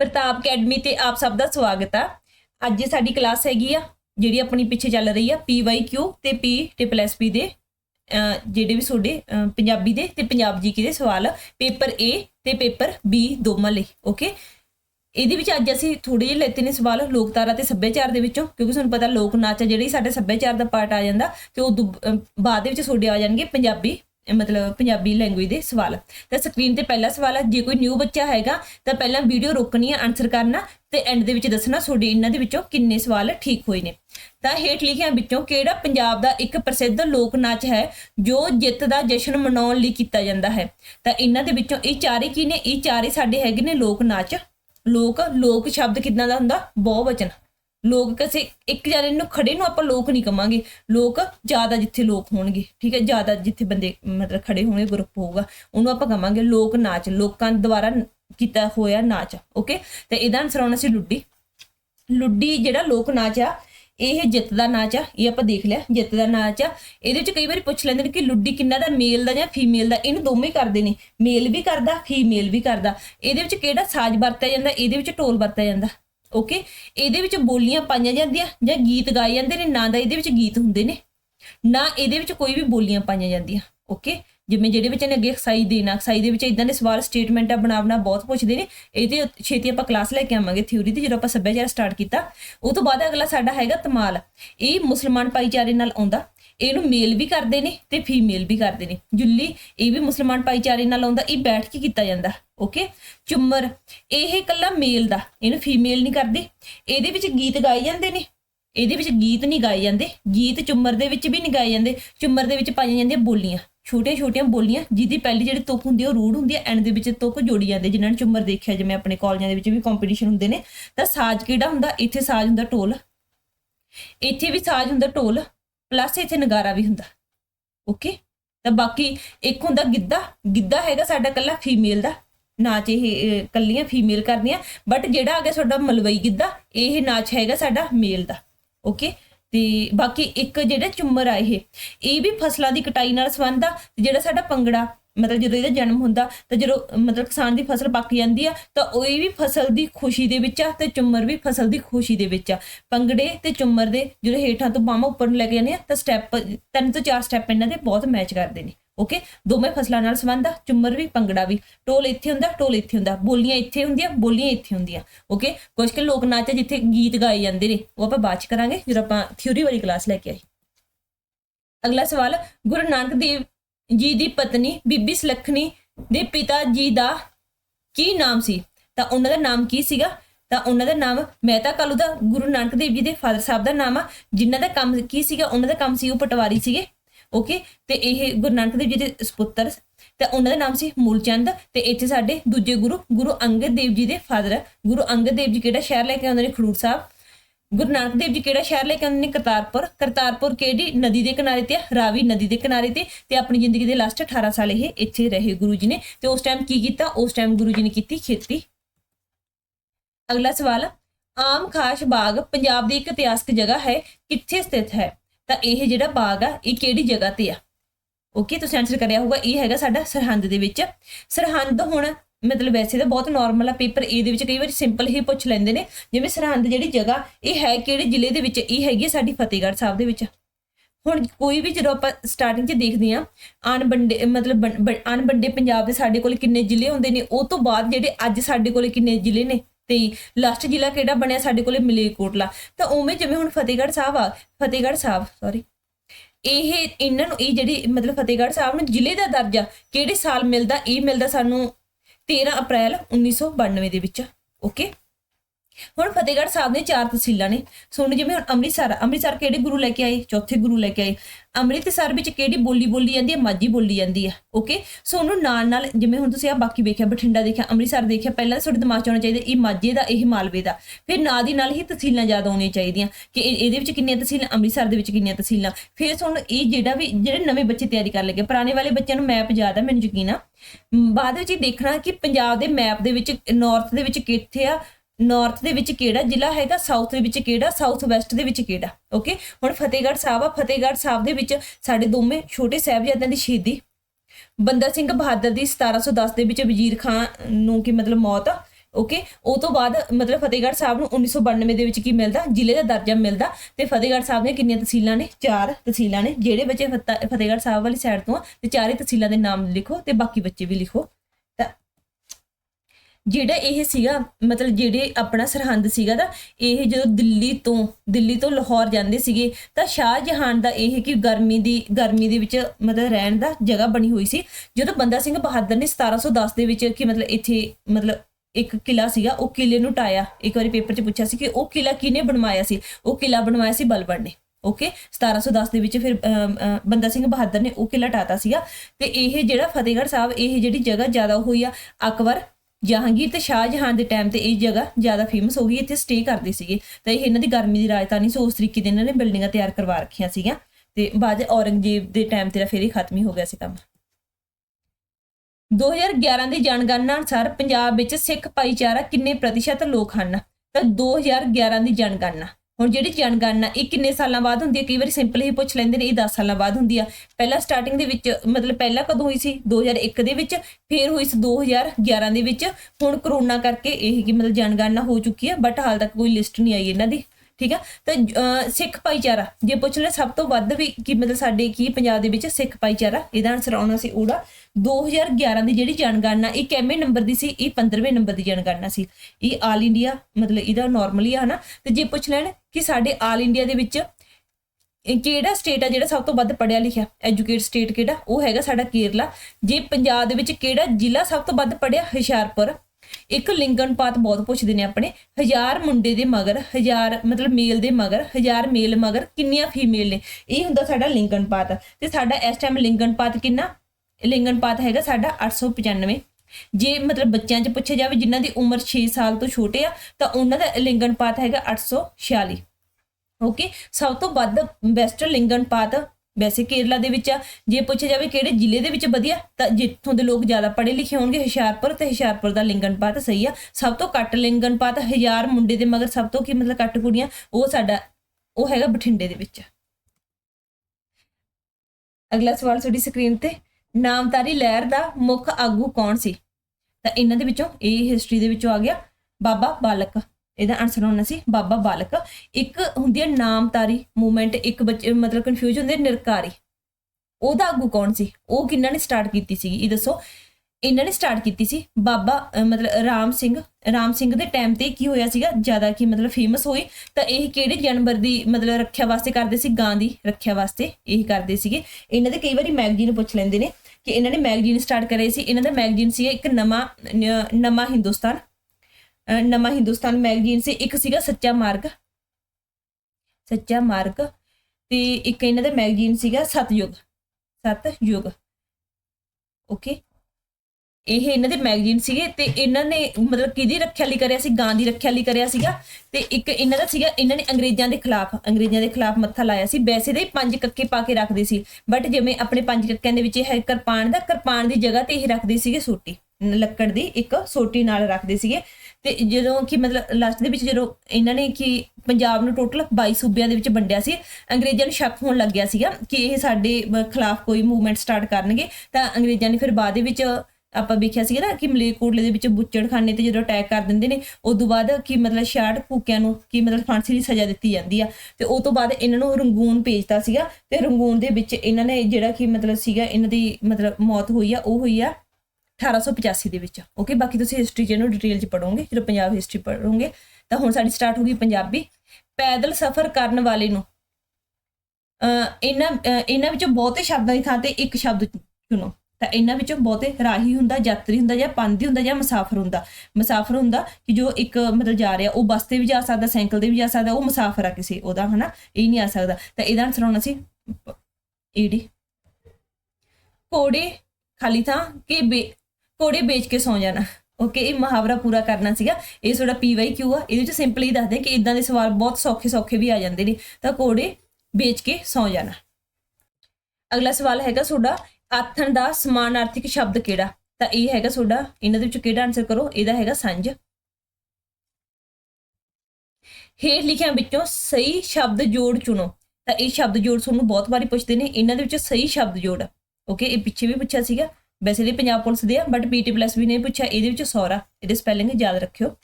ਪ੍ਰਤਾਪ academy ਤੇ ਆਪ ਸਭ ਦਾ ਸਵਾਗਤ ਆ। ਅੱਜ ਸਾਡੀ ਕਲਾਸ ਹੈਗੀ ਆ, ਜਿਹੜੀ ਆਪਣੀ ਪਿੱਛੇ ਚੱਲ ਰਹੀ ਆ PYQ ਤੇ PSSP ਦੇ ਜਿਹੜੇ ਵੀ ਤੁਹਾਡੇ ਪੰਜਾਬੀ ਦੇ ਤੇ ਪੰਜਾਬ ਜੀਕੇ ਦੇ ਸਵਾਲ ਪੇਪਰ A ਤੇ ਪੇਪਰ B ਦੋਵਾਂ ਲਈ ਓਕੇ ਇਹਦੇ ਵਿੱਚ ਅੱਜ ਅਸੀਂ ਥੋੜੇ ਜਿਹੇ ਲੈਤੇ ਨੇ ਸਵਾਲ, ਲੋਕਧਾਰਾ ਤੇ ਸੱਭਿਆਚਾਰ ਦੇ ਵਿੱਚੋਂ, ਕਿਉਂਕਿ ਤੁਹਾਨੂੰ ਪਤਾ ਲੋਕ ਨਾਚ ਆ, ਜਿਹੜੇ ਸਾਡੇ ਸੱਭਿਆਚਾਰ ਦਾ ਪਾਰਟ ਆ ਜਾਂਦਾ, ਤੇ ਉਹ ਦੁ- ਬਾਅਦ ਦੇ ਵਿੱਚ ਤੁਹਾਡੇ ਆ ਜਾਣਗੇ ਪੰਜਾਬੀ ਮਤਲਬ ਪੰਜਾਬੀ ਲੈਂਗੁਏਜ ਦੇ ਸਵਾਲ। ਤਾਂ ਸਕਰੀਨ ਤੇ ਪਹਿਲਾ ਸਵਾਲ ਹੈ ਜੇ ਕੋਈ ਨਿਊ ਬੱਚਾ ਹੈਗਾ, ਤਾਂ ਪਹਿਲਾਂ ਵੀਡੀਓ ਰੋਕਣੀ ਹੈ ਆਨਸਰ ਕਰਨਾ ਤੇ ਐਂਡ ਦੇ ਵਿੱਚ ਦੱਸਣਾ ਤੁਹਾਡੇ ਇਹਨਾਂ ਦੇ ਵਿੱਚੋਂ ਕਿੰਨੇ ਸਵਾਲ ਠੀਕ ਹੋਏ ਨੇ। ਤਾਂ ਹੇਠ ਲਿਖਿਆਂ ਵਿੱਚੋਂ ਕਿਹੜਾ ਪੰਜਾਬ ਦਾ ਇੱਕ ਪ੍ਰਸਿੱਧ ਲੋਕ ਨਾਚ ਹੈ, ਜੋ ਜਿੱਤ ਦਾ ਜਸ਼ਨ ਮਨਾਉਣ ਲਈ ਕੀਤਾ ਜਾਂਦਾ ਹੈ? ਤਾਂ ਇਹਨਾਂ ਦੇ ਵਿੱਚੋਂ ਇਹ ਚਾਰੇ ਕੀ ਨੇ? ਇਹ ਚਾਰੇ ਸਾਡੇ ਹੈਗੇ ਨੇ ਲੋਕ ਨਾਚ। ਲੋਕ ਲੋਕ ਸ਼ਬਦ ਕਿੰਨਾ ਦਾ ਹੁੰਦਾ? ਬਹੁਵਚਨ। ਲੋਕ ਕਿਸੇ ਇੱਕ ਜਣੇ ਨੂੰ ਖੜੇ ਨੂੰ ਆਪਾਂ ਲੋਕ ਨਹੀਂ ਕਵਾਂਗੇ। ਲੋਕ ਜ਼ਿਆਦਾ ਜਿੱਥੇ ਲੋਕ ਹੋਣਗੇ, ਠੀਕ ਹੈ, ਜ਼ਿਆਦਾ ਜਿੱਥੇ ਬੰਦੇ ਮਤਲਬ ਖੜੇ ਹੋਣਗੇ ਗਰੁੱਪ ਹੋਊਗਾ, ਉਹਨੂੰ ਆਪਾਂ ਕਵਾਂਗੇ ਲੋਕ ਨਾਚ, ਲੋਕਾਂ ਦੁਆਰਾ ਕੀਤਾ ਹੋਇਆ ਨਾਚ ਓਕੇ ਤੇ ਇਹਦਾ ਆਨਸਰ ਆਉਣਾ ਸੀ ਲੁੱਡੀ। ਲੁੱਡੀ ਜਿਹੜਾ ਲੋਕ ਨਾਚ ਆ, ਇਹ ਜਿੱਤ ਦਾ ਨਾਚ ਆ, ਇਹ ਆਪਾਂ ਦੇਖ ਲਿਆ, ਜਿੱਤ ਦਾ ਨਾਚ ਆ। ਇਹਦੇ ਵਿੱਚ ਕਈ ਵਾਰੀ ਪੁੱਛ ਲੈਂਦੇ ਨੇ ਕਿ ਲੁੱਡੀ ਕਿੰਨਾ ਦਾ ਮੇਲ ਦਾ ਜਾਂ ਫੀਮੇਲ ਦਾ, ਇਹਨੂੰ ਦੋਵੇਂ ਕਰਦੇ ਨੇ ਮੇਲ ਵੀ ਕਰਦਾ ਫੀਮੇਲ ਵੀ ਕਰਦਾ। ਇਹਦੇ ਵਿੱਚ ਕਿਹੜਾ ਸਾਜ਼ ਵਰਤਿਆ ਜਾਂਦਾ, ਇਹਦੇ ਵਿੱਚ ਢੋਲ ਵਰਤਿਆ ਜਾਂਦਾ। ਓਕੇ? ਇਹਦੇ ਵਿੱਚ ਬੋਲੀਆਂ ਪਾਈਆਂ ਜਾਂਦੀਆਂ ਜਾਂ ਗੀਤ ਗਾਏ ਜਾਂਦੇ ਨੇ, ਨਾ ਦਾ ਇਹਦੇ ਵਿੱਚ ਗੀਤ ਹੁੰਦੇ ਨੇ, ਨਾ ਇਹਦੇ ਵਿੱਚ ਕੋਈ ਵੀ ਬੋਲੀਆਂ ਪਾਈਆਂ ਜਾਂਦੀਆਂ, ਓਕੇ? ਜਿਵੇਂ ਜਿਹੜੇ ਵਿੱਚ ਨੇ ਅੱਗੇ ਸਾਈ ਦੇਣਾ ਸਾਈ ਦੇ ਵਿੱਚ ਇਦਾਂ ਦੇ ਸਵਾਲ ਸਟੇਟਮੈਂਟਾਂ ਬਣਾਉਣਾ ਬਹੁਤ ਪੁੱਛਦੇ ਨੇ ਇਹਦੇ ਛੇਤੀ ਆਪਾਂ ਕਲਾਸ ਲੈ ਕੇ ਆਵਾਂਗੇ ਥਿਊਰੀ ਦੀ, ਜਦੋਂ ਆਪਾਂ ਸੱਭਿਆਚਾਰ ਸਟਾਰਟ ਕੀਤਾ। ਉਹ ਤੋਂ ਬਾਅਦ ਅਗਲਾ ਸਾਡਾ ਹੈਗਾ ਤਮਾਲ। ਇਹ ਮੁਸਲਮਾਨ ਭਾਈਚਾਰੇ ਨਾਲ ਆਉਂਦਾ। ਇਹਨੂੰ ਮੇਲ ਵੀ ਕਰਦੇ ਨੇ ਤੇ ਫੀਮੇਲ ਵੀ ਕਰਦੇ ਨੇ। ਜੁੱਲੀ, ਇਹ ਵੀ ਮੁਸਲਮਾਨ ਭਾਈਚਾਰੇ ਨਾਲ ਆਉਂਦਾ, ਇਹ ਬੈਠ ਕੇ ਕੀਤਾ ਜਾਂਦਾ ਓਕੇ ਚੁੰਮਰ, ਇਹ ਇਕੱਲਾ ਮੇਲ ਦਾ, ਇਹਨੂੰ ਫੀਮੇਲ ਨਹੀਂ ਕਰਦੇ। ਇਹਦੇ ਵਿੱਚ ਗੀਤ ਗਾਏ ਜਾਂਦੇ ਨੇ। ਇਹਦੇ ਵਿੱਚ ਗੀਤ ਨਹੀਂ ਗਾਏ ਜਾਂਦੇ। ਗੀਤ ਚੁੰਮਰ ਦੇ ਵਿੱਚ ਵੀ ਨਹੀਂ ਗਾਏ ਜਾਂਦੇ। ਚੁੰਮਰ ਦੇ ਵਿੱਚ ਪਾਈਆਂ ਜਾਂਦੀਆਂ ਬੋਲੀਆਂ। ਛੋਟੀਆਂ ਛੋਟੀਆਂ ਬੋਲੀਆਂ, ਜਿਹਦੀ ਪਹਿਲੀ ਜਿਹੜੀ ਤੁਕ ਹੁੰਦੀ ਹੈ ਉਹ ਰੂੜ ਹੁੰਦੀ ਹੈ ਐਂਡ ਦੇ ਵਿੱਚ ਤੁਕ ਜੋੜੀ ਜਾਂਦੇ, ਜਿਨ੍ਹਾਂ ਨੇ ਚੁੰਮਰ ਦੇਖਿਆ, ਜਿਵੇਂ ਆਪਣੇ ਕਾਲਜਾਂ ਦੇ ਵਿੱਚ ਵੀ ਕੰਪੀਟੀਸ਼ਨ ਹੁੰਦੇ ਨੇ। ਤਾਂ ਸਾਜ਼ ਕਿਹੜਾ ਹੁੰਦਾ? ਇੱਥੇ ਸਾਜ਼ ਹੁੰਦਾ ਢੋਲ। ਇੱਥੇ ਵੀ ਸਾਜ਼ ਹੁੰਦਾ ਢੋਲ। ਪਲੱਸ ਇੱਥੇ ਨਗਾਰਾ ਵੀ ਹੁੰਦਾ। ਓਕੇ ਤਾਂ ਬਾਕੀ ਇੱਕ ਹੁੰਦਾ ਗਿੱਧਾ। ਗਿੱਧਾ ਹੈਗਾ ਸਾਡਾ ਕੱਲਾ ਫੀਮੇਲ ਦਾ। ਨਾਚ ਇਹ ਇਹ ਕੱਲੀਆਂ ਫੀਮੇਲ ਕਰਦੀਆਂ। ਬਟ ਜਿਹੜਾ ਆ ਗਿਆ ਤੁਹਾਡਾ ਮਲਵਈ ਗਿੱਧਾ, ਇਹ ਨਾਚ ਹੈਗਾ ਸਾਡਾ ਮੇਲ ਦਾ। ਓਕੇ ਤੇ ਬਾਕੀ ਇੱਕ ਜਿਹੜਾ ਚੁੰਮਰ ਆ ਇਹ ਇਹ ਵੀ ਫਸਲਾਂ ਦੀ ਕਟਾਈ ਨਾਲ ਸੰਬੰਧ ਆ। ਤੇ ਜਿਹੜਾ ਸਾਡਾ ਪੰਗੜਾ ਮਤਲਬ ਜਦੋਂ ਇਹਦਾ ਜਨਮ ਹੁੰਦਾ, ਤਾਂ ਜਦੋਂ ਮਤਲਬ ਕਿਸਾਨ ਦੀ ਫਸਲ ਪੱਕ ਜਾਂਦੀ ਆ, ਤਾਂ ਉਹ ਵੀ ਫਸਲ ਦੀ ਖੁਸ਼ੀ ਦੇ ਵਿੱਚ ਆ ਤੇ ਚੁੰਮਰ ਵੀ ਫਸਲ ਦੀ ਖੁਸ਼ੀ ਦੇ ਵਿੱਚ ਆ। ਪੰਗੜੇ ਤੇ ਚੁੰਮਰ ਦੇ ਜਦੋਂ ਹੇਠਾਂ ਤੋਂ ਬਾਹਾਂ ਉੱਪਰ ਨੂੰ ਲੈ ਕੇ ਜਾਂਦੇ ਆ, ਤਾਂ ਸਟੈਪ ਤਿੰਨ ਤੋਂ ਚਾਰ ਸਟੈਪ ਇਹਨਾਂ ਦੇ ਬਹੁਤ ਮੈਚ ਕਰਦੇ ਨੇ ਓਕੇ ਦੋਵੇਂ ਫਸਲਾਂ ਨਾਲ ਸੰਬੰਧ ਆ, ਚੁੰਮਰ ਵੀ, ਪੰਗੜਾ ਵੀ। ਢੋਲ ਇੱਥੇ ਹੁੰਦਾ, ਢੋਲ ਇੱਥੇ ਹੁੰਦਾ, ਬੋਲੀਆਂ ਇੱਥੇ ਹੁੰਦੀਆਂ, ਬੋਲੀਆਂ ਇੱਥੇ ਹੁੰਦੀਆਂ ਓਕੇ ਕੁਝ ਕਿ ਲੋਕ ਨਾਚ ਜਿੱਥੇ ਗੀਤ ਗਾਏ ਜਾਂਦੇ ਨੇ, ਉਹ ਆਪਾਂ ਬਾਅਦ ਚ ਕਰਾਂਗੇ, ਜਦੋਂ ਆਪਾਂ ਥਿਊਰੀ ਵਾਲੀ ਕਲਾਸ ਲੈ ਕੇ ਆਈ ਅਗਲਾ ਸਵਾਲ, ਗੁਰੂ ਨਾਨਕ ਦੇਵ ਜੀ ਦੀ ਪਤਨੀ ਬੀਬੀ ਸੁਲੱਖਣੀ ਦੇ ਪਿਤਾ ਜੀ ਦਾ ਕੀ ਨਾਮ ਸੀ? ਤਾਂ ਉਹਨਾਂ ਦਾ ਨਾਮ ਕੀ ਸੀਗਾ? ਤਾਂ ਉਹਨਾਂ ਦਾ ਨਾਮ ਮਹਿਤਾ ਕਾਲੂ ਦਾ, ਗੁਰੂ ਨਾਨਕ ਦੇਵ ਜੀ ਦੇ ਫਾਦਰ ਸਾਹਿਬ ਦਾ ਨਾਮ ਆ। ਜਿਨ੍ਹਾਂ ਦਾ ਕੰਮ ਕੀ ਸੀਗਾ? ਉਹਨਾਂ ਦਾ ਕੰਮ ਸੀ ਉਹ ਪਟਵਾਰੀ ਸੀਗੇ। ਓਕੇ? ਤੇ ਇਹ ਗੁਰੂ ਨਾਨਕ ਦੇਵ ਜੀ ਦੇ ਸੁਪੁੱਤਰ। ਤੇ ਉਹਨਾਂ ਦਾ ਨਾਮ ਸੀ ਮੂਲਚੰਦ। ਤੇ ਇੱਥੇ ਸਾਡੇ ਦੂਜੇ ਗੁਰੂ ਗੁਰੂ ਅੰਗਦ ਦੇਵ ਜੀ ਦੇ ਫਾਦਰ ਗੁਰੂ ਅੰਗਦ ਦੇਵ ਜੀ ਕਿਹੜਾ ਸ਼ਹਿਰ ਲੈ ਕੇ ਆਉਂਦੇ ਨੇ? ਖਡੂਰ ਸਾਹਿਬ। ਗੁਰੂ ਨਾਨਕ ਦੇਵ ਜੀ ਕਿਹੜਾ ਸ਼ਹਿਰ ਲੈ ਕੇ ਆਉਂਦੇ ਨੇ? ਕਰਤਾਰਪੁਰ। ਕਰਤਾਰਪੁਰ ਕਿਹੜੀ? ਨਦੀ ਦੇ ਕਿਨਾਰੇ ਤੇ ਆ? ਰਾਵੀ ਨਦੀ ਦੇ ਕਿਨਾਰੇ ਤੇ। ਤੇ ਆਪਣੀ ਜ਼ਿੰਦਗੀ ਦੇ ਲਾਸਟ 18 ਸਾਲ ਇਹ ਇੱਥੇ ਰਹੇ ਗੁਰੂ ਜੀ ਨੇ। ਤੇ ਉਸ ਟਾਈਮ ਕੀ ਕੀਤਾ? ਉਸ ਟਾਈਮ ਗੁਰੂ ਜੀ ਨੇ ਕੀਤੀ ਖੇਤੀ। ਅਗਲਾ ਸਵਾਲ ਆਮ ਖਾਸ ਬਾਗ ਪੰਜਾਬ ਦੀ ਇੱਕ ਇਤਿਹਾਸਕ ਜਗ੍ਹਾ ਹੈ, ਕਿੱਥੇ ਸਥਿਤ ਹੈ? ਤਾਂ ਇਹ ਜਿਹੜਾ ਬਾਗ ਆ, ਇਹ ਕਿਹੜੀ ਜਗ੍ਹਾ ਤੇ ਆ? ਓਕੇ ਤੁਸੀਂ ਆਨਸਰ ਕਰਿਆ ਹੋਊਗਾ, ਇਹ ਹੈਗਾ ਸਾਡਾ ਸਰਹੰਦ ਦੇ ਵਿੱਚ। ਸਰਹੰਦ ਹੁਣ ਮਤਲਬ ਵੈਸੇ ਤਾਂ ਬਹੁਤ ਨਾਰਮਲ ਆ ਪੇਪਰ ਏ ਦੇ ਵਿੱਚ ਕਈ ਵਾਰੀ ਸਿੰਪਲ ਹੀ ਪੁੱਛ ਲੈਂਦੇ ਨੇ, ਜਿਵੇਂ ਸਰਹੰਦ ਜਿਹੜੀ ਜਗ੍ਹਾ, ਇਹ ਹੈ ਕਿਹੜੇ ਜ਼ਿਲ੍ਹੇ ਦੇ ਵਿੱਚ, ਇਹ ਹੈਗੀ ਹੈ ਸਾਡੀ ਫਤਿਹਗੜ੍ਹ ਸਾਹਿਬ ਦੇ ਵਿੱਚ। ਹੁਣ ਕੋਈ ਵੀ ਜਦੋਂ ਆਪਾਂ ਸਟਾਰਟਿੰਗ 'ਚ ਦੇਖਦੇ ਆ ਅਣਵੰਡੇ ਮਤਲਬ ਬਣ- ਬਣ- ਪੰਜਾਬ ਦੇ ਸਾਡੇ ਕੋਲ ਕਿੰਨੇ ਜ਼ਿਲ੍ਹੇ ਹੁੰਦੇ ਨੇ, ਉਹ ਤੋਂ ਬਾਅਦ ਜਿਹੜੇ ਅੱਜ ਸਾਡੇ ਕੋਲ ਕਿੰਨੇ ਜ਼ਿਲ੍ਹੇ ਨੇ, ਤੇ ਲਾਸਟ ਜ਼ਿਲ੍ਹਾ ਕਿਹੜਾ ਬਣਿਆ ਸਾਡੇ ਕੋਲੇ ਮਲੇਰਕੋਟਲਾ। ਤਾਂ ਉਵੇਂ ਜਿਵੇਂ ਹੁਣ ਫਤਿਹਗੜ੍ਹ ਸਾਹਿਬ ਆ, ਫਤਿਹਗੜ੍ਹ ਸਾਹਿਬ ਸੌਰੀ ਇਹ, ਇਹਨਾਂ ਨੂੰ, ਇਹ ਜਿਹੜੀ ਮਤਲਬ ਫਤਿਹਗੜ੍ਹ ਸਾਹਿਬ ਨੂੰ ਜ਼ਿਲ੍ਹੇ ਦਾ ਦਰਜਾ, ਕਿਹੜੇ ਸਾਲ ਮਿਲਦਾ, ਇਹ ਮਿਲਦਾ ਸਾਨੂੰ 13 ਅਪ੍ਰੈਲ 1992 ਦੇ ਵਿੱਚ ਓਕੇ ਹੁਣ ਫਤਿਹਗੜ੍ਹ ਸਾਹਿਬ ਦੇ ਚਾਰ ਤਹਿਸੀਲਾਂ ਨੇ। ਸੁਣ ਜਿਵੇਂ ਹੁਣ ਅੰਮ੍ਰਿਤਸਰ ਅੰਮ੍ਰਿਤਸਰ ਕਿਹੜੇ ਗੁਰੂ ਲੈ ਕੇ ਆਏ? ਚੌਥੇ ਗੁਰੂ ਲੈ ਕੇ ਆਏ। ਅੰਮ੍ਰਿਤਸਰ ਵਿੱਚ ਕਿਹੜੀ ਬੋਲੀ ਬੋਲੀ ਜਾਂਦੀ ਹੈ? ਮਾਝੀ ਬੋਲੀ ਜਾਂਦੀ ਹੈ। ਓਕੇ ਸੋ ਉਹਨੂੰ ਨਾਲ ਨਾਲ ਜਿਵੇਂ ਹੁਣ ਤੁਸੀਂ ਆ ਬਾਕੀ ਵੇਖਿਆ, ਬਠਿੰਡਾ ਦੇਖਿਆ, ਅੰਮ੍ਰਿਤਸਰ ਦੇਖਿਆ, ਪਹਿਲਾਂ ਤਾਂ ਤੁਹਾਡੇ ਦਿਮਾਗ 'ਚ ਆਉਣਾ ਚਾਹੀਦਾ, ਇਹ ਮਾਝੇ ਦਾ, ਇਹ ਮਾਲਵੇ ਦਾ। ਫਿਰ ਨਾਲ ਦੀ ਨਾਲ ਹੀ ਤਹਿਸੀਲਾਂ ਯਾਦ ਆਉਣੀਆਂ ਚਾਹੀਦੀਆਂ ਕਿ ਇਹਦੇ ਵਿੱਚ ਕਿੰਨੀਆਂ ਤਹਿਸੀਲਾਂ, ਅੰਮ੍ਰਿਤਸਰ ਦੇ ਵਿੱਚ ਕਿੰਨੀਆਂ ਤਹਿਸੀਲਾਂ। ਫਿਰ ਤੁਹਾਨੂੰ ਇਹ ਜਿਹੜਾ ਵੀ, ਜਿਹੜੇ ਨਵੇਂ ਬੱਚੇ ਤਿਆਰੀ ਕਰਨ ਲੱਗੇ, ਪੁਰਾਣੇ ਵਾਲੇ ਬੱਚਿਆਂ ਨੂੰ ਮੈਪ ਯਾਦ ਆ ਮੈਨੂੰ ਯਕੀਨ ਆ। ਬਾਅਦ ਵਿੱਚ ਇਹ ਦੇਖਣਾ ਕਿ ਪੰਜਾਬ ਦੇ ਮੈਪ ਦੇ ਵਿੱਚ ਨਾਰਥ ਦੇ ਵਿੱਚ ਕਿੱਥੇ ਆ ਨਾਰਥ ਦੇ ਵਿੱਚ ਕਿਹੜਾ ਜ਼ਿਲ੍ਹਾ ਹੈਗਾ? ਸਾਊਥ ਦੇ ਵਿੱਚ ਕਿਹੜਾ? ਸਾਊਥ ਵੈਸਟ ਦੇ ਵਿੱਚ ਕਿਹੜਾ? ਓਕੇ ਹੁਣ ਫਤਿਹਗੜ੍ਹ ਸਾਹਿਬ ਆ। ਫਤਿਹਗੜ੍ਹ ਸਾਹਿਬ ਦੇ ਵਿੱਚ ਸਾਡੇ ਦੋਵੇਂ ਛੋਟੇ ਸਾਹਿਬਜ਼ਾਦਿਆਂ ਦੀ ਸ਼ਹੀਦੀ। ਬੰਦਾ ਸਿੰਘ ਬਹਾਦਰ ਦੀ 1710 ਦੇ ਵਿੱਚ ਵਜ਼ੀਰ ਖਾਨ ਨੂੰ ਕੀ ਮਤਲਬ ਮੌਤ ਆ। ਓਕੇ ਉਹ ਤੋਂ ਬਾਅਦ ਮਤਲਬ ਫਤਿਹਗੜ੍ਹ ਸਾਹਿਬ ਨੂੰ 1992 ਦੇ ਵਿੱਚ ਕੀ ਮਿਲਦਾ? ਜ਼ਿਲ੍ਹੇ ਦਾ ਦਰਜਾ ਮਿਲਦਾ। ਤੇ ਫਤਿਹਗੜ੍ਹ ਸਾਹਿਬ ਦੀਆਂ ਕਿੰਨੀਆਂ ਤਹਿਸੀਲਾਂ ਨੇ? ਚਾਰ ਤਹਿਸੀਲਾਂ ਨੇ। ਜਿਹੜੇ ਬੱਚੇ ਫਤ- ਫਤਿਹਗੜ੍ਹ ਸਾਹਿਬ ਵਾਲੀ ਸਾਈਡ ਤੋਂ ਆ, ਤੇ ਚਾਰੇ ਤਹਿਸੀਲਾਂ ਦੇ ਨਾਮ ਲਿਖੋ ਤੇ ਬਾਕੀ ਬੱਚੇ ਵੀ ਲਿਖੋ। ਜਿਹੜਾ ਇਹ ਸੀਗਾ, ਮਤਲਬ ਜਿਹੜੇ ਆਪਣਾ ਸਰਹੰਦ ਸੀਗਾ ਤਾਂ ਇਹ ਜਦੋਂ ਦਿੱਲੀ ਤੋਂ ਦਿੱਲੀ ਤੋਂ ਲਾਹੌਰ ਜਾਂਦੇ ਸੀਗੇ, ਤਾਂ ਸ਼ਾਹ ਜਹਾਨ ਦਾ ਇਹ ਕਿ ਗਰਮੀ ਦੀ, ਗਰਮੀ ਦੇ ਵਿੱਚ ਮਤਲਬ ਰਹਿਣ ਦਾ ਜਗ੍ਹਾ ਬਣੀ ਹੋਈ ਸੀ। ਜਦੋਂ ਬੰਦਾ ਸਿੰਘ ਬਹਾਦਰ ਨੇ 1710 ਦੇ ਵਿੱਚ ਕਿ ਮਤਲਬ ਇੱਥੇ, ਮਤਲਬ ਇੱਕ ਕਿਲਾ ਸੀਗਾ, ਉਹ ਕਿਲੇ ਨੂੰ ਟਾਇਆ। ਇੱਕ ਵਾਰੀ ਪੇਪਰ 'ਚ ਪੁੱਛਿਆ ਸੀ ਕਿ ਉਹ ਕਿਲਾ ਕਿਹਨੇ ਬਣਵਾਇਆ ਸੀ? ਉਹ ਕਿਲਾ ਬਣਵਾਇਆ ਸੀ ਬਲਬੜ ਨੇ। ਓਕੇ? 1710 ਦੇ ਵਿੱਚ ਫਿਰ ਬੰਦਾ ਸਿੰਘ ਬਹਾਦਰ ਨੇ ਉਹ ਕਿਲਾ ਟਾਤਾ ਸੀਗਾ। ਤੇ ਇਹ ਜਿਹੜਾ ਫਤਿਹਗੜ੍ਹ ਸਾਹਿਬ, ਇਹ ਜਿਹੜੀ ਜਗ੍ਹਾ ਜ਼ਿਆਦਾ ਹੋਈ ਆ, ਅਕਬਰ ਜਹਾਂਗੀਰ ਤੇ ਸ਼ਾਹਜਹਾਨ ਦੇ ਟਾਈਮ ਤੇ ਇਹ ਜਗ੍ਹਾ ਜ਼ਿਆਦਾ ਫੇਮਸ ਹੋ ਗਈ, ਇੱਥੇ ਸਟੇ ਕਰਦੇ ਸੀਗੇ। ਤਾਂ ਇਹ ਇਹਨਾਂ ਦੀ ਗਰਮੀ ਦੀ ਰਾਜਧਾਨੀ ਸੀ, ਉਸ ਤਰੀਕੇ ਦੇ ਇਹਨਾਂ ਨੇ ਬਿਲਡਿੰਗਾਂ ਤਿਆਰ ਕਰਵਾ ਰੱਖੀਆਂ ਸੀਗੀਆਂ। ਤੇ ਬਾਅਦ ਔਰੰਗਜ਼ੇਬ ਦੇ ਟਾਈਮ ਤੇ ਫਿਰ ਇਹ ਖਤਮ ਹੀ ਹੋ ਗਿਆ ਸੀ ਕੰਮ। 2011 ਦੀ ਜਨਗਣਨਾ ਅਨੁਸਾਰ ਪੰਜਾਬ ਵਿੱਚ ਸਿੱਖ ਭਾਈਚਾਰਾ ਕਿੰਨੇ ਪ੍ਰਤੀਸ਼ਤ ਲੋਕ ਹਨ? ਤਾਂ 2011 ਦੀ ਜਨਗਣਨਾ ਹੁਣ ਜਿਹੜੀ ਜਨਗਣਨਾ ਇਹ ਕਿੰਨੇ ਸਾਲਾਂ ਬਾਅਦ ਹੁੰਦੀ ਹੈ? ਕਈ ਵਾਰੀ ਸਿੰਪਲ ਹੀ ਪੁੱਛ ਲੈਂਦੇ ਨੇ, ਇਹ 10 ਸਾਲਾਂ ਬਾਅਦ ਹੁੰਦੀ ਆ। ਪਹਿਲਾਂ ਸਟਾਰਟਿੰਗ ਦੇ ਵਿੱਚ, ਮਤਲਬ ਪਹਿਲਾਂ ਕਦੋਂ ਹੋਈ ਸੀ? 2001 ਦੇ ਵਿੱਚ, ਫਿਰ ਹੋਈ ਸੀ 2011 ਦੇ ਵਿੱਚ। ਹੁਣ ਕਰੋਨਾ ਕਰਕੇ ਇਹ ਕਿ ਮਤਲਬ ਜਨਗਣਨਾ ਹੋ ਚੁੱਕੀ ਹੈ ਬਟ ਹਾਲ ਤੱਕ ਕੋਈ ਲਿਸਟ ਨਹੀਂ ਆਈ ਇਹਨਾਂ ਦੀ। ਠੀਕ ਆ? ਤਾਂ ਸਿੱਖ ਭਾਈਚਾਰਾ, ਜੇ ਪੁੱਛ ਲੈ ਸਭ ਤੋਂ ਵੱਧ ਵੀ ਕੀ ਮਤਲਬ ਸਾਡੇ ਕੀ ਪੰਜਾਬ ਦੇ ਵਿੱਚ ਸਿੱਖ ਭਾਈਚਾਰਾ? ਇਹਦਾ ਆਨਸਰ ਆਉਣਾ ਸੀ ਉਹਦਾ 2011 ਦੀ ਜਿਹੜੀ ਜਨਗਣਨਾ, ਇਹ ਕਿੰਨੇ ਨੰਬਰ ਦੀ ਸੀ? ਇਹ 15ਵੇਂ ਨੰਬਰ ਦੀ ਜਨਗਣਨਾ ਸੀ। ਇਹ ਆਲ ਇੰਡੀਆ ਮਤਲਬ ਇਹਦਾ ਨਾਰਮਲੀ ਆ, ਹਨਾ? ਤੇ ਜੇ ਪੁੱਛ ਲੈਣ ਕਿ ਸਾਡੇ ਆਲ ਇੰਡੀਆ ਦੇ ਵਿੱਚ ਕਿਹੜਾ ਸਟੇਟ ਆ ਜਿਹੜਾ ਸਭ ਤੋਂ ਵੱਧ ਪੜਿਆ ਲਿਖਿਆ? ਐਜੂਕੇਟ ਸਟੇਟ ਕਿਹੜਾ? ਉਹ ਹੈਗਾ ਸਾਡਾ ਕੇਰਲਾ। ਜੇ ਪੰਜਾਬ ਦੇ ਵਿੱਚ ਕਿਹੜਾ ਜ਼ਿਲ੍ਹਾ ਸਭ ਤੋਂ ਵੱਧ ਪੜਿਆ ਹੁਸ਼ਿਆਰਪੁਰ। ਇੱਕ ਲਿੰਗਨ ਪਾਤ ਬਹੁਤ ਪੁੱਛਦੇ ਨੇ ਆਪਣੇ, ਹਜ਼ਾਰ ਮੁੰਡੇ ਦੇ ਮਗਰ, ਹਜ਼ਾਰ ਮਤਲਬ ਮੇਲ ਦੇ ਮਗਰ, ਹਜ਼ਾਰ ਮੇਲ ਮਗਰ ਕਿੰਨੀਆਂ ਫੀਮੇਲ ਨੇ? ਇਹ ਹੁੰਦਾ ਸਾਡਾ ਲਿੰਗਨ ਪਾਤ ਤੇ ਸਾਡਾ ਇਸ ਟਾਈਮ ਲਿੰਗਨ ਪਾਤ ਕਿੰਨਾ? ਲਿੰਗਨ ਪਾਤ ਹੈਗਾ ਸਾਡਾ 895 ਜੇ ਮਤਲਬ ਬੱਚਿਆਂ 'ਚ ਪੁੱਛਿਆ ਜਾਵੇ, ਜਿਨ੍ਹਾਂ ਦੀ ਉਮਰ 6 ਸਾਲ ਤੋਂ ਛੋਟੇ ਆ, ਤਾਂ ਉਹਨਾਂ ਦਾ ਲਿੰਗਨ ਪਾਤ ਹੈਗਾ 846 ਓਕੇ ਸਭ ਤੋਂ ਵੱਧ ਬੈਸਟ ਲਿੰਗਨ ਪਾਤ ਵੈਸੇ ਕੇਰਲਾ ਦੇ ਵਿੱਚ ਆ, ਜੇ ਪੁੱਛਿਆ ਜਾਵੇ ਕਿਹੜੇ ਜ਼ਿਲ੍ਹੇ ਦੇ ਵਿੱਚ ਵਧੀਆ, ਤਾਂ ਜਿੱਥੋਂ ਦੇ ਲੋਕ ਜ਼ਿਆਦਾ ਪੜ੍ਹੇ ਲਿਖੇ ਹੋਣਗੇ, ਹੁਸ਼ਿਆਰਪੁਰ ਤੇ ਹੁਸ਼ਿਆਰਪੁਰ ਦਾ ਲਿੰਗਨਪਾਤ ਸਹੀ ਆ। ਸਭ ਤੋਂ ਘੱਟ ਲਿੰਗਨਪਾਤ ਹਜ਼ਾਰ ਮੁੰਡੇ ਦੇ ਮਗਰ ਸਭ ਤੋਂ ਕੀ ਮਤਲਬ ਘੱਟ ਕੁੜੀਆਂ, ਉਹ ਸਾਡਾ, ਉਹ ਹੈਗਾ ਬਠਿੰਡੇ ਦੇ ਵਿੱਚ। ਅਗਲਾ ਸਵਾਲ ਤੁਹਾਡੀ ਸਕਰੀਨ ਤੇ ਨਾਮਤਾਰੀ ਲਹਿਰ ਦਾ ਮੁੱਖ ਆਗੂ ਕੌਣ ਸੀ? ਤਾਂ ਇਹਨਾਂ ਦੇ ਵਿੱਚੋਂ ਇਹ ਹਿਸਟਰੀ ਦੇ ਵਿੱਚੋਂ ਆ ਗਿਆ ਬਾਬਾ ਬਾਲਕ। ਇਹਦਾ ਆਨਸਰ ਹੋਣਾ ਸੀ ਬਾਬਾ ਬਾਲਕ। ਇੱਕ ਹੁੰਦੀ ਹੈ ਨਾਮਤਾਰੀ ਮੂਵਮੈਂਟ ਇੱਕ ਬੱਚੇ, ਮਤਲਬ ਕਨਫਿਊਜ਼ ਹੁੰਦੇ ਨਿਰਕਾਰੀ। ਉਹਦਾ ਆਗੂ ਕੌਣ ਸੀ? ਉਹ ਕਿੰਨਾਂ ਨੇ ਸਟਾਰਟ ਕੀਤੀ ਸੀਗੀ? ਇਹ ਦੱਸੋ। ਇਹਨਾਂ ਨੇ ਸਟਾਰਟ ਕੀਤੀ ਸੀ ਬਾਬਾ ਮਤਲਬ ਰਾਮ ਸਿੰਘ। ਰਾਮ ਸਿੰਘ ਦੇ ਟਾਈਮ ਤੇ ਕੀ ਹੋਇਆ ਸੀਗਾ? ਜ਼ਿਆਦਾ ਕੀ ਮਤਲਬ ਫੇਮਸ ਹੋਈ, ਤਾਂ ਇਹ ਕਿਹੜੇ ਜਾਨਵਰ ਦੀ ਮਤਲਬ ਰੱਖਿਆ ਵਾਸਤੇ ਕਰਦੇ ਸੀ? ਗਾਂ ਦੀ ਰੱਖਿਆ ਵਾਸਤੇ ਇਹ ਕਰਦੇ ਸੀਗੇ। ਇਹਨਾਂ ਦੇ ਕਈ ਵਾਰੀ ਮੈਗਜ਼ੀਨ ਪੁੱਛ ਲੈਂਦੇ ਨੇ ਕਿ ਇਹਨਾਂ ਨੇ ਮੈਗਜ਼ੀਨ ਸਟਾਰਟ ਕਰਾਈ ਸੀ। ਇਹਨਾਂ ਦਾ ਮੈਗਜ਼ੀਨ ਸੀ ਇੱਕ ਨਵਾਂ ਨਵਾਂ ਹਿੰਦੁਸਤਾਨ। ਨਵਾਂ ਹਿੰਦੁਸਤਾਨ ਮੈਗਜ਼ੀਨ ਸੀ, ਇੱਕ ਸੀਗਾ ਸੱਚਾ ਮਾਰਗ। ਸੱਚਾ ਮਾਰਗ ਤੇ ਇੱਕ ਇਹਨਾਂ ਦਾ ਮੈਗਜ਼ੀਨ ਸੀਗਾ ਸਤਯੁਗ ਸਤਯੁਗ। ਓਕੇ ਇਹ ਇਹਨਾਂ ਦੇ ਮੈਗਜ਼ੀਨ ਸੀਗੇ ਤੇ ਇਹਨਾਂ ਨੇ ਮਤਲਬ ਕਿਹਦੀ ਰੱਖਿਆ ਲਈ ਕਰਿਆ ਸੀ? ਗਾਂ ਦੀ ਰੱਖਿਆ ਲਈ ਕਰਿਆ ਸੀਗਾ ਤੇ ਇੱਕ ਇਹਨਾਂ ਦਾ ਸੀਗਾ, ਇਹਨਾਂ ਨੇ ਅੰਗਰੇਜ਼ਾਂ ਦੇ ਖਿਲਾਫ, ਅੰਗਰੇਜ਼ਾਂ ਦੇ ਖਿਲਾਫ ਮੱਥਾ ਲਾਇਆ ਸੀ। ਵੈਸੇ ਦੇ ਪੰਜ ਕੱਕੇ ਪਾ ਕੇ ਰੱਖਦੇ ਸੀ ਬਟ ਜਿਵੇਂ ਆਪਣੇ ਪੰਜ ਕੱਕਿਆਂ ਦੇ ਵਿੱਚ ਇਹ ਹੈ, ਕਿਰਪਾਨ ਦਾ, ਕਿਰਪਾਨ ਦੀ ਜਗ੍ਹਾ ਤੇ ਇਹ ਰੱਖਦੇ ਸੀਗੇ ਸੋਟੀ ਲੱਕੜ ਦੀ ਇੱਕ ਸੋਟੀ ਨਾਲ ਰੱਖਦੇ ਸੀਗੇ। ਤੇ ਜਦੋਂ ਕਿ ਮਤਲਬ ਲਾਸਟ ਦੇ ਵਿੱਚ ਜਦੋਂ ਇਹਨਾਂ ਨੇ ਕਿ ਪੰਜਾਬ ਨੂੰ ਟੋਟਲ 22 ਸੂਬਿਆਂ ਦੇ ਵਿੱਚ ਵੰਡਿਆ ਸੀ, ਅੰਗਰੇਜ਼ਾਂ ਨੂੰ ਸ਼ੱਕ ਹੋਣ ਲੱਗਿਆ ਸੀਗਾ ਕਿ ਇਹ ਸਾਡੇ ਖਿਲਾਫ ਕੋਈ ਮੂਵਮੈਂਟ ਸਟਾਰਟ ਕਰਨਗੇ, ਤਾਂ ਅੰਗਰੇਜ਼ਾਂ ਨੇ ਫਿਰ ਬਾਅਦ ਦੇ ਵਿੱਚ ਆਪਾਂ ਵੇਖਿਆ ਸੀਗਾ ਨਾ ਕਿ ਮਲੇਰਕੋਟਲੇ ਦੇ ਵਿੱਚ ਬੁੱਚੜਖਾਨੇ ਤੇ ਜਦੋਂ ਅਟੈਕ ਕਰ ਦਿੰਦੇ ਨੇ ਉਸ ਤੋਂ ਬਾਅਦ ਕਿ ਮਤਲਬ 66 ਭੂਕਿਆਂ ਨੂੰ ਕਿ ਮਤਲਬ ਫਾਂਸੀ ਦੀ ਸਜ਼ਾ ਦਿੱਤੀ ਜਾਂਦੀ ਆ। ਤੇ ਉਸ ਤੋਂ ਬਾਅਦ ਇਹਨਾਂ ਨੂੰ ਰੰਗੂਨ ਭੇਜਤਾ ਸੀਗਾ ਤੇ ਰੰਗੂਨ ਦੇ ਵਿੱਚ ਇਹਨਾਂ ਨੇ ਜਿਹੜਾ ਕਿ ਮਤਲਬ ਸੀਗਾ, ਇਹਨਾਂ ਦੀ ਮਤਲਬ ਮੌਤ ਹੋਈ ਆ, ਉਹ ਹੋਈ ਆ 1885 ਦੇ ਵਿੱਚ। ਓਕੇ ਬਾਕੀ ਤੁਸੀਂ ਹਿਸਟਰੀ ਜਿਹਨੂੰ ਡਿਟੇਲ ਚ ਪੜੋਗੇ ਜਦੋਂ ਪੰਜਾਬ ਹਿਸਟਰੀ ਪੜੋਗੇ ਤਾਂ ਹੁਣ ਸਾਡੀ ਸਟਾਰਟ ਹੋ ਗਈ ਪੰਜਾਬੀ। ਪੈਦਲ ਸਫ਼ਰ ਕਰਨ ਵਾਲੇ ਨੂੰ ਇਹਨਾਂ ਇਹਨਾਂ ਵਿੱਚੋਂ ਬਹੁਤੇ ਸ਼ਬਦਾਂ ਦੀ ਥਾਂ ਤੇ ਇੱਕ ਸ਼ਬਦ ਚੁਣੋ। ਤਾਂ ਇਹਨਾਂ ਵਿੱਚੋਂ ਬਹੁਤੇ ਰਾਹੀ ਹੁੰਦਾ, ਯਾਤਰੀ ਹੁੰਦਾ ਜਾਂ ਪੰਦੀ ਹੁੰਦਾ ਜਾਂ ਮੁਸਾਫਰ ਹੁੰਦਾ। ਮੁਸਾਫਰ ਹੁੰਦਾ ਕਿ ਜੋ ਇੱਕ ਮਤਲਬ ਜਾ ਰਿਹਾ, ਉਹ ਬੱਸ ਤੇ ਵੀ ਜਾ ਸਕਦਾ, ਸਾਈਕਲ ਤੇ ਵੀ ਜਾ ਸਕਦਾ, ਉਹ ਮੁਸਾਫਰ ਆ ਕਿਸੇ, ਉਹਦਾ ਹਨਾ, ਇਹ ਨਹੀਂ ਆ ਸਕਦਾ। ਤਾਂ ਇਹਦਾ ਆਨਸਰ ਹੋਣਾ ਸੀ ਈਡੀ ਕੋੜੇ ਖਾਲੀ ਥਾਂ ਕਿ ਬੇ- ਕੋੜੇ ਵੇਚ ਕੇ ਸੌ ਜਾਣਾ। ਓਕੇ ਇਹ ਮੁਹਾਵਰਾ ਪੂਰਾ ਕਰਨਾ ਸੀਗਾ। ਇਹ ਤੁਹਾਡਾ ਪੀਵਾਈ ਕਿਊ ਆ। ਇਹਦੇ ਵਿੱਚ ਸਿੰਪਲੀ ਦੱਸਦੇ ਕਿ ਇਦਾਂ ਦੇ ਸਵਾਲ ਬਹੁਤ ਸੌਖੇ ਸੌਖੇ ਵੀ ਆ ਜਾਂਦੇ ਨੇ। ਤਾਂ ਕੋੜੇ ਵੇਚ ਕੇ ਸੌ ਜਾਣਾ। ਅਗਲਾ ਸਵਾਲ ਹੈਗਾ ਤੁਹਾਡਾ, ਆਥਣ ਦਾ ਸਮਾਨਾਰਥਿਕ ਸ਼ਬਦ ਕਿਹੜਾ? ਤਾਂ ਇਹ ਹੈਗਾ ਤੁਹਾਡਾ, ਇਹਨਾਂ ਦੇ ਵਿੱਚ ਕਿਹੜਾ ਆਨਸਰ ਕਰੋ? ਇਹਦਾ ਹੈਗਾ ਸੰਜ ਹੇਠ ਲਿਖਿਆਂ ਵਿੱਚੋਂ ਸਹੀ ਸ਼ਬਦ ਜੋੜ ਚੁਣੋ। ਤਾਂ ਇਹ ਸ਼ਬਦ ਜੋੜ ਤੁਹਾਨੂੰ ਬਹੁਤ ਵਾਰੀ ਪੁੱਛਦੇ ਨੇ। ਇਹਨਾਂ ਦੇ ਵਿੱਚ ਸਹੀ ਸ਼ਬਦ ਜੋੜ। ਓਕੇ ਇਹ ਪਿੱਛੇ ਵੀ ਪੁੱਛਿਆ ਸੀਗਾ। ਵੈਸੇ ਇਹ ਪੰਜਾਬ ਪੁਲਿਸ ਦੇ ਆ ਬਟ ਪੀਟੀ ਪਲੱਸ ਵੀ ਨੇ ਪੁੱਛਿਆ, ਇਹਦੇ ਵਿੱਚ ਸੌਰਾ, ਇਹਦੇ ਸਪੈਲਿੰਗ ਯਾਦ ਰੱਖਿਓ।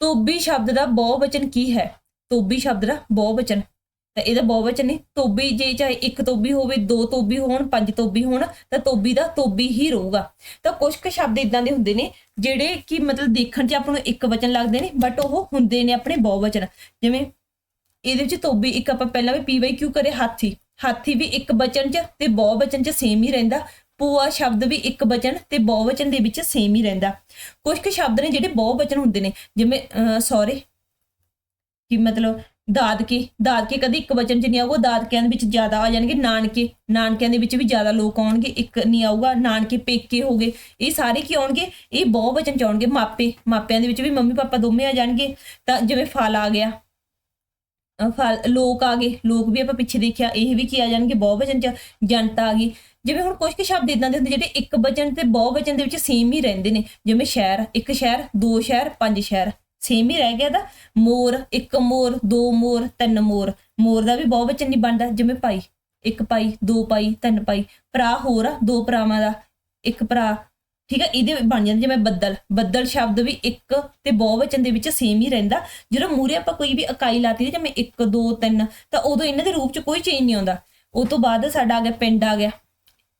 ਤੋਬੀ ਸ਼ਬਦ ਦਾ ਬਹੁਵਚਨ ਕੀ ਹੈ? ਤੋਬੀ ਸ਼ਬਦ ਦਾ ਬਹੁਵਚਨ। ਤਾਂ ਇਹਦਾ ਬਹੁਵਚਨ ਨਹੀਂ ਤੋਬੀ ਜੇ ਚਾਹੇ ਇੱਕ ਤੋਬੀ ਹੋਵੇ, ਦੋ ਤੋਬੀ ਹੋਣ, ਪੰਜ ਤੋਬੀ ਹੋਣ, ਤਾਂ ਤੋਬੀ ਦਾ ਤੋਬੀ ਹੀ ਰਹੂਗਾ। ਤਾਂ ਕੁਝ ਕੁ ਸ਼ਬਦ ਇਦਾਂ ਦੇ ਹੁੰਦੇ ਨੇ, ਜਿਹੜੇ ਕਿ ਮਤਲਬ ਦੇਖਣ 'ਚ ਆਪਾਂ ਨੂੰ ਇੱਕ ਵਚਨ ਲੱਗਦੇ ਨੇ ਬਟ ਉਹ ਹੁੰਦੇ ਨੇ ਆਪਣੇ ਬਹੁਵਚਨ। ਜਿਵੇਂ ਇਹਦੇ ਵਿੱਚ ਤੋਬੀ ਇੱਕ ਆਪਾਂ ਪਹਿਲਾਂ ਵੀ ਪੀਵਾਈ ਕਿਉਂ ਕਰੇ ਹਾਥੀ। ਹਾਥੀ ਵੀ ਇੱਕ ਬਚਨ 'ਚ ਤੇ ਬਹੁਵਚਨ 'ਚ ਸੇਮ ਹੀ ਰਹਿੰਦਾ। ਪੂਆ ਸ਼ਬਦ ਵੀ ਇੱਕ ਬਚਨ ਤੇ ਬਹੁਵਚਨ ਦੇ ਵਿੱਚ ਸੇਮ ਹੀ ਰਹਿੰਦਾ। ਕੁਝ ਕੁ ਸ਼ਬਦ ਨੇ ਜਿਹੜੇ ਬਹੁਵਚਨ ਹੁੰਦੇ ਨੇ, ਜਿਵੇਂ ਸੌਰੇ ਕਿ ਮਤਲਬ, ਦਾਦਕੇ ਦਾਦਕੇ ਕਦੇ ਇੱਕ ਬਚਨ ਚ ਨਹੀਂ ਆਊਗਾ, ਦਾਦਕਿਆਂ ਦੇ ਵਿੱਚ ਜ਼ਿਆਦਾ ਆ ਜਾਣਗੇ, ਨਾਨਕੇ, ਨਾਨਕਿਆਂ ਦੇ ਵਿੱਚ ਵੀ ਜ਼ਿਆਦਾ ਲੋਕ ਆਉਣਗੇ, ਇੱਕ ਨਹੀਂ ਆਊਗਾ, ਨਾਨਕੇ, ਪੇਕੇ ਹੋਗੇ ਇਹ ਸਾਰੇ ਕੀ ਆਉਣਗੇ? ਇਹ ਬਹੁ ਵਚਨ ਚ ਆਉਣਗੇ, ਮਾਪੇ, ਮਾਪਿਆਂ ਦੇ ਵਿੱਚ ਵੀ ਮੰਮੀ ਪਾਪਾ ਦੋਵੇਂ ਆ ਜਾਣਗੇ, ਤਾਂ ਜਿਵੇਂ ਫਲ ਆ ਗਿਆ ਲੋਕ ਆ ਗਏ। ਲੋਕ ਵੀ ਆਪਾਂ ਪਿੱਛੇ ਦੇਖਿਆ, ਇਹ ਵੀ ਕੀ ਆ ਜਾਣਗੇ ਬਹੁਵਚਨ ਚ ਜਨਤਾ ਆ ਗਈ। ਜਿਵੇਂ ਹੁਣ ਕੁਝ ਕੁ ਸ਼ਬਦ ਇਦਾਂ ਦੇ ਹੁੰਦੇ ਜਿਹੜੇ ਇੱਕ ਵਚਨ ਤੇ ਬਹੁ ਦੇ ਵਿੱਚ ਸੇਮ ਹੀ ਰਹਿੰਦੇ ਨੇ। ਜਿਵੇਂ ਸ਼ਹਿਰ, ਇੱਕ ਸ਼ਹਿਰ, ਦੋ ਸ਼ਹਿਰ, ਪੰਜ ਸ਼ਹਿਰ ਸੇਮ ਹੀ ਰਹਿ ਗਿਆ ਦਾ ਮੋਰ, ਇੱਕ ਮੋਰ, ਦੋ ਮੋਰ, ਤਿੰਨ ਮੋਰ। ਮੋਰ ਦਾ ਵੀ ਬਹੁਵਚਨ ਨਹੀਂ ਬਣਦਾ। ਜਿਵੇਂ ਭਾਈ, ਇੱਕ ਭਾਈ, ਦੋ ਭਾਈ, ਤਿੰਨ ਭਾਈ। ਭਰਾ ਹੋਰ ਆ, ਦੋ ਭਰਾਵਾਂ ਦਾ। ਇੱਕ ਭਰਾ ਠੀਕ ਹੈ, ਇਹਦੇ ਬਣ ਜਾਂਦੇ ਜਿਵੇਂ ਬੱਦਲ। ਬੱਦਲ ਸ਼ਬਦ ਵੀ ਇੱਕ ਤੇ ਬਹੁਵਚਨ ਦੇ ਵਿੱਚ ਸੇਮ ਹੀ ਰਹਿੰਦਾ। ਜਦੋਂ ਮੂਰੇ ਆਪਾਂ ਕੋਈ ਵੀ ਇਕਾਈ ਲਾਤੀ ਜਿਵੇਂ 1 2 3 ਤਾਂ ਉਦੋਂ ਇਹਨਾਂ ਦੇ ਰੂਪ 'ਚ ਕੋਈ ਚੇਂਜ ਨਹੀਂ ਆਉਂਦਾ। ਉਹ ਤੋਂ ਬਾਅਦ ਸਾਡਾ ਆ ਗਿਆ, ਪਿੰਡ ਆ ਗਿਆ।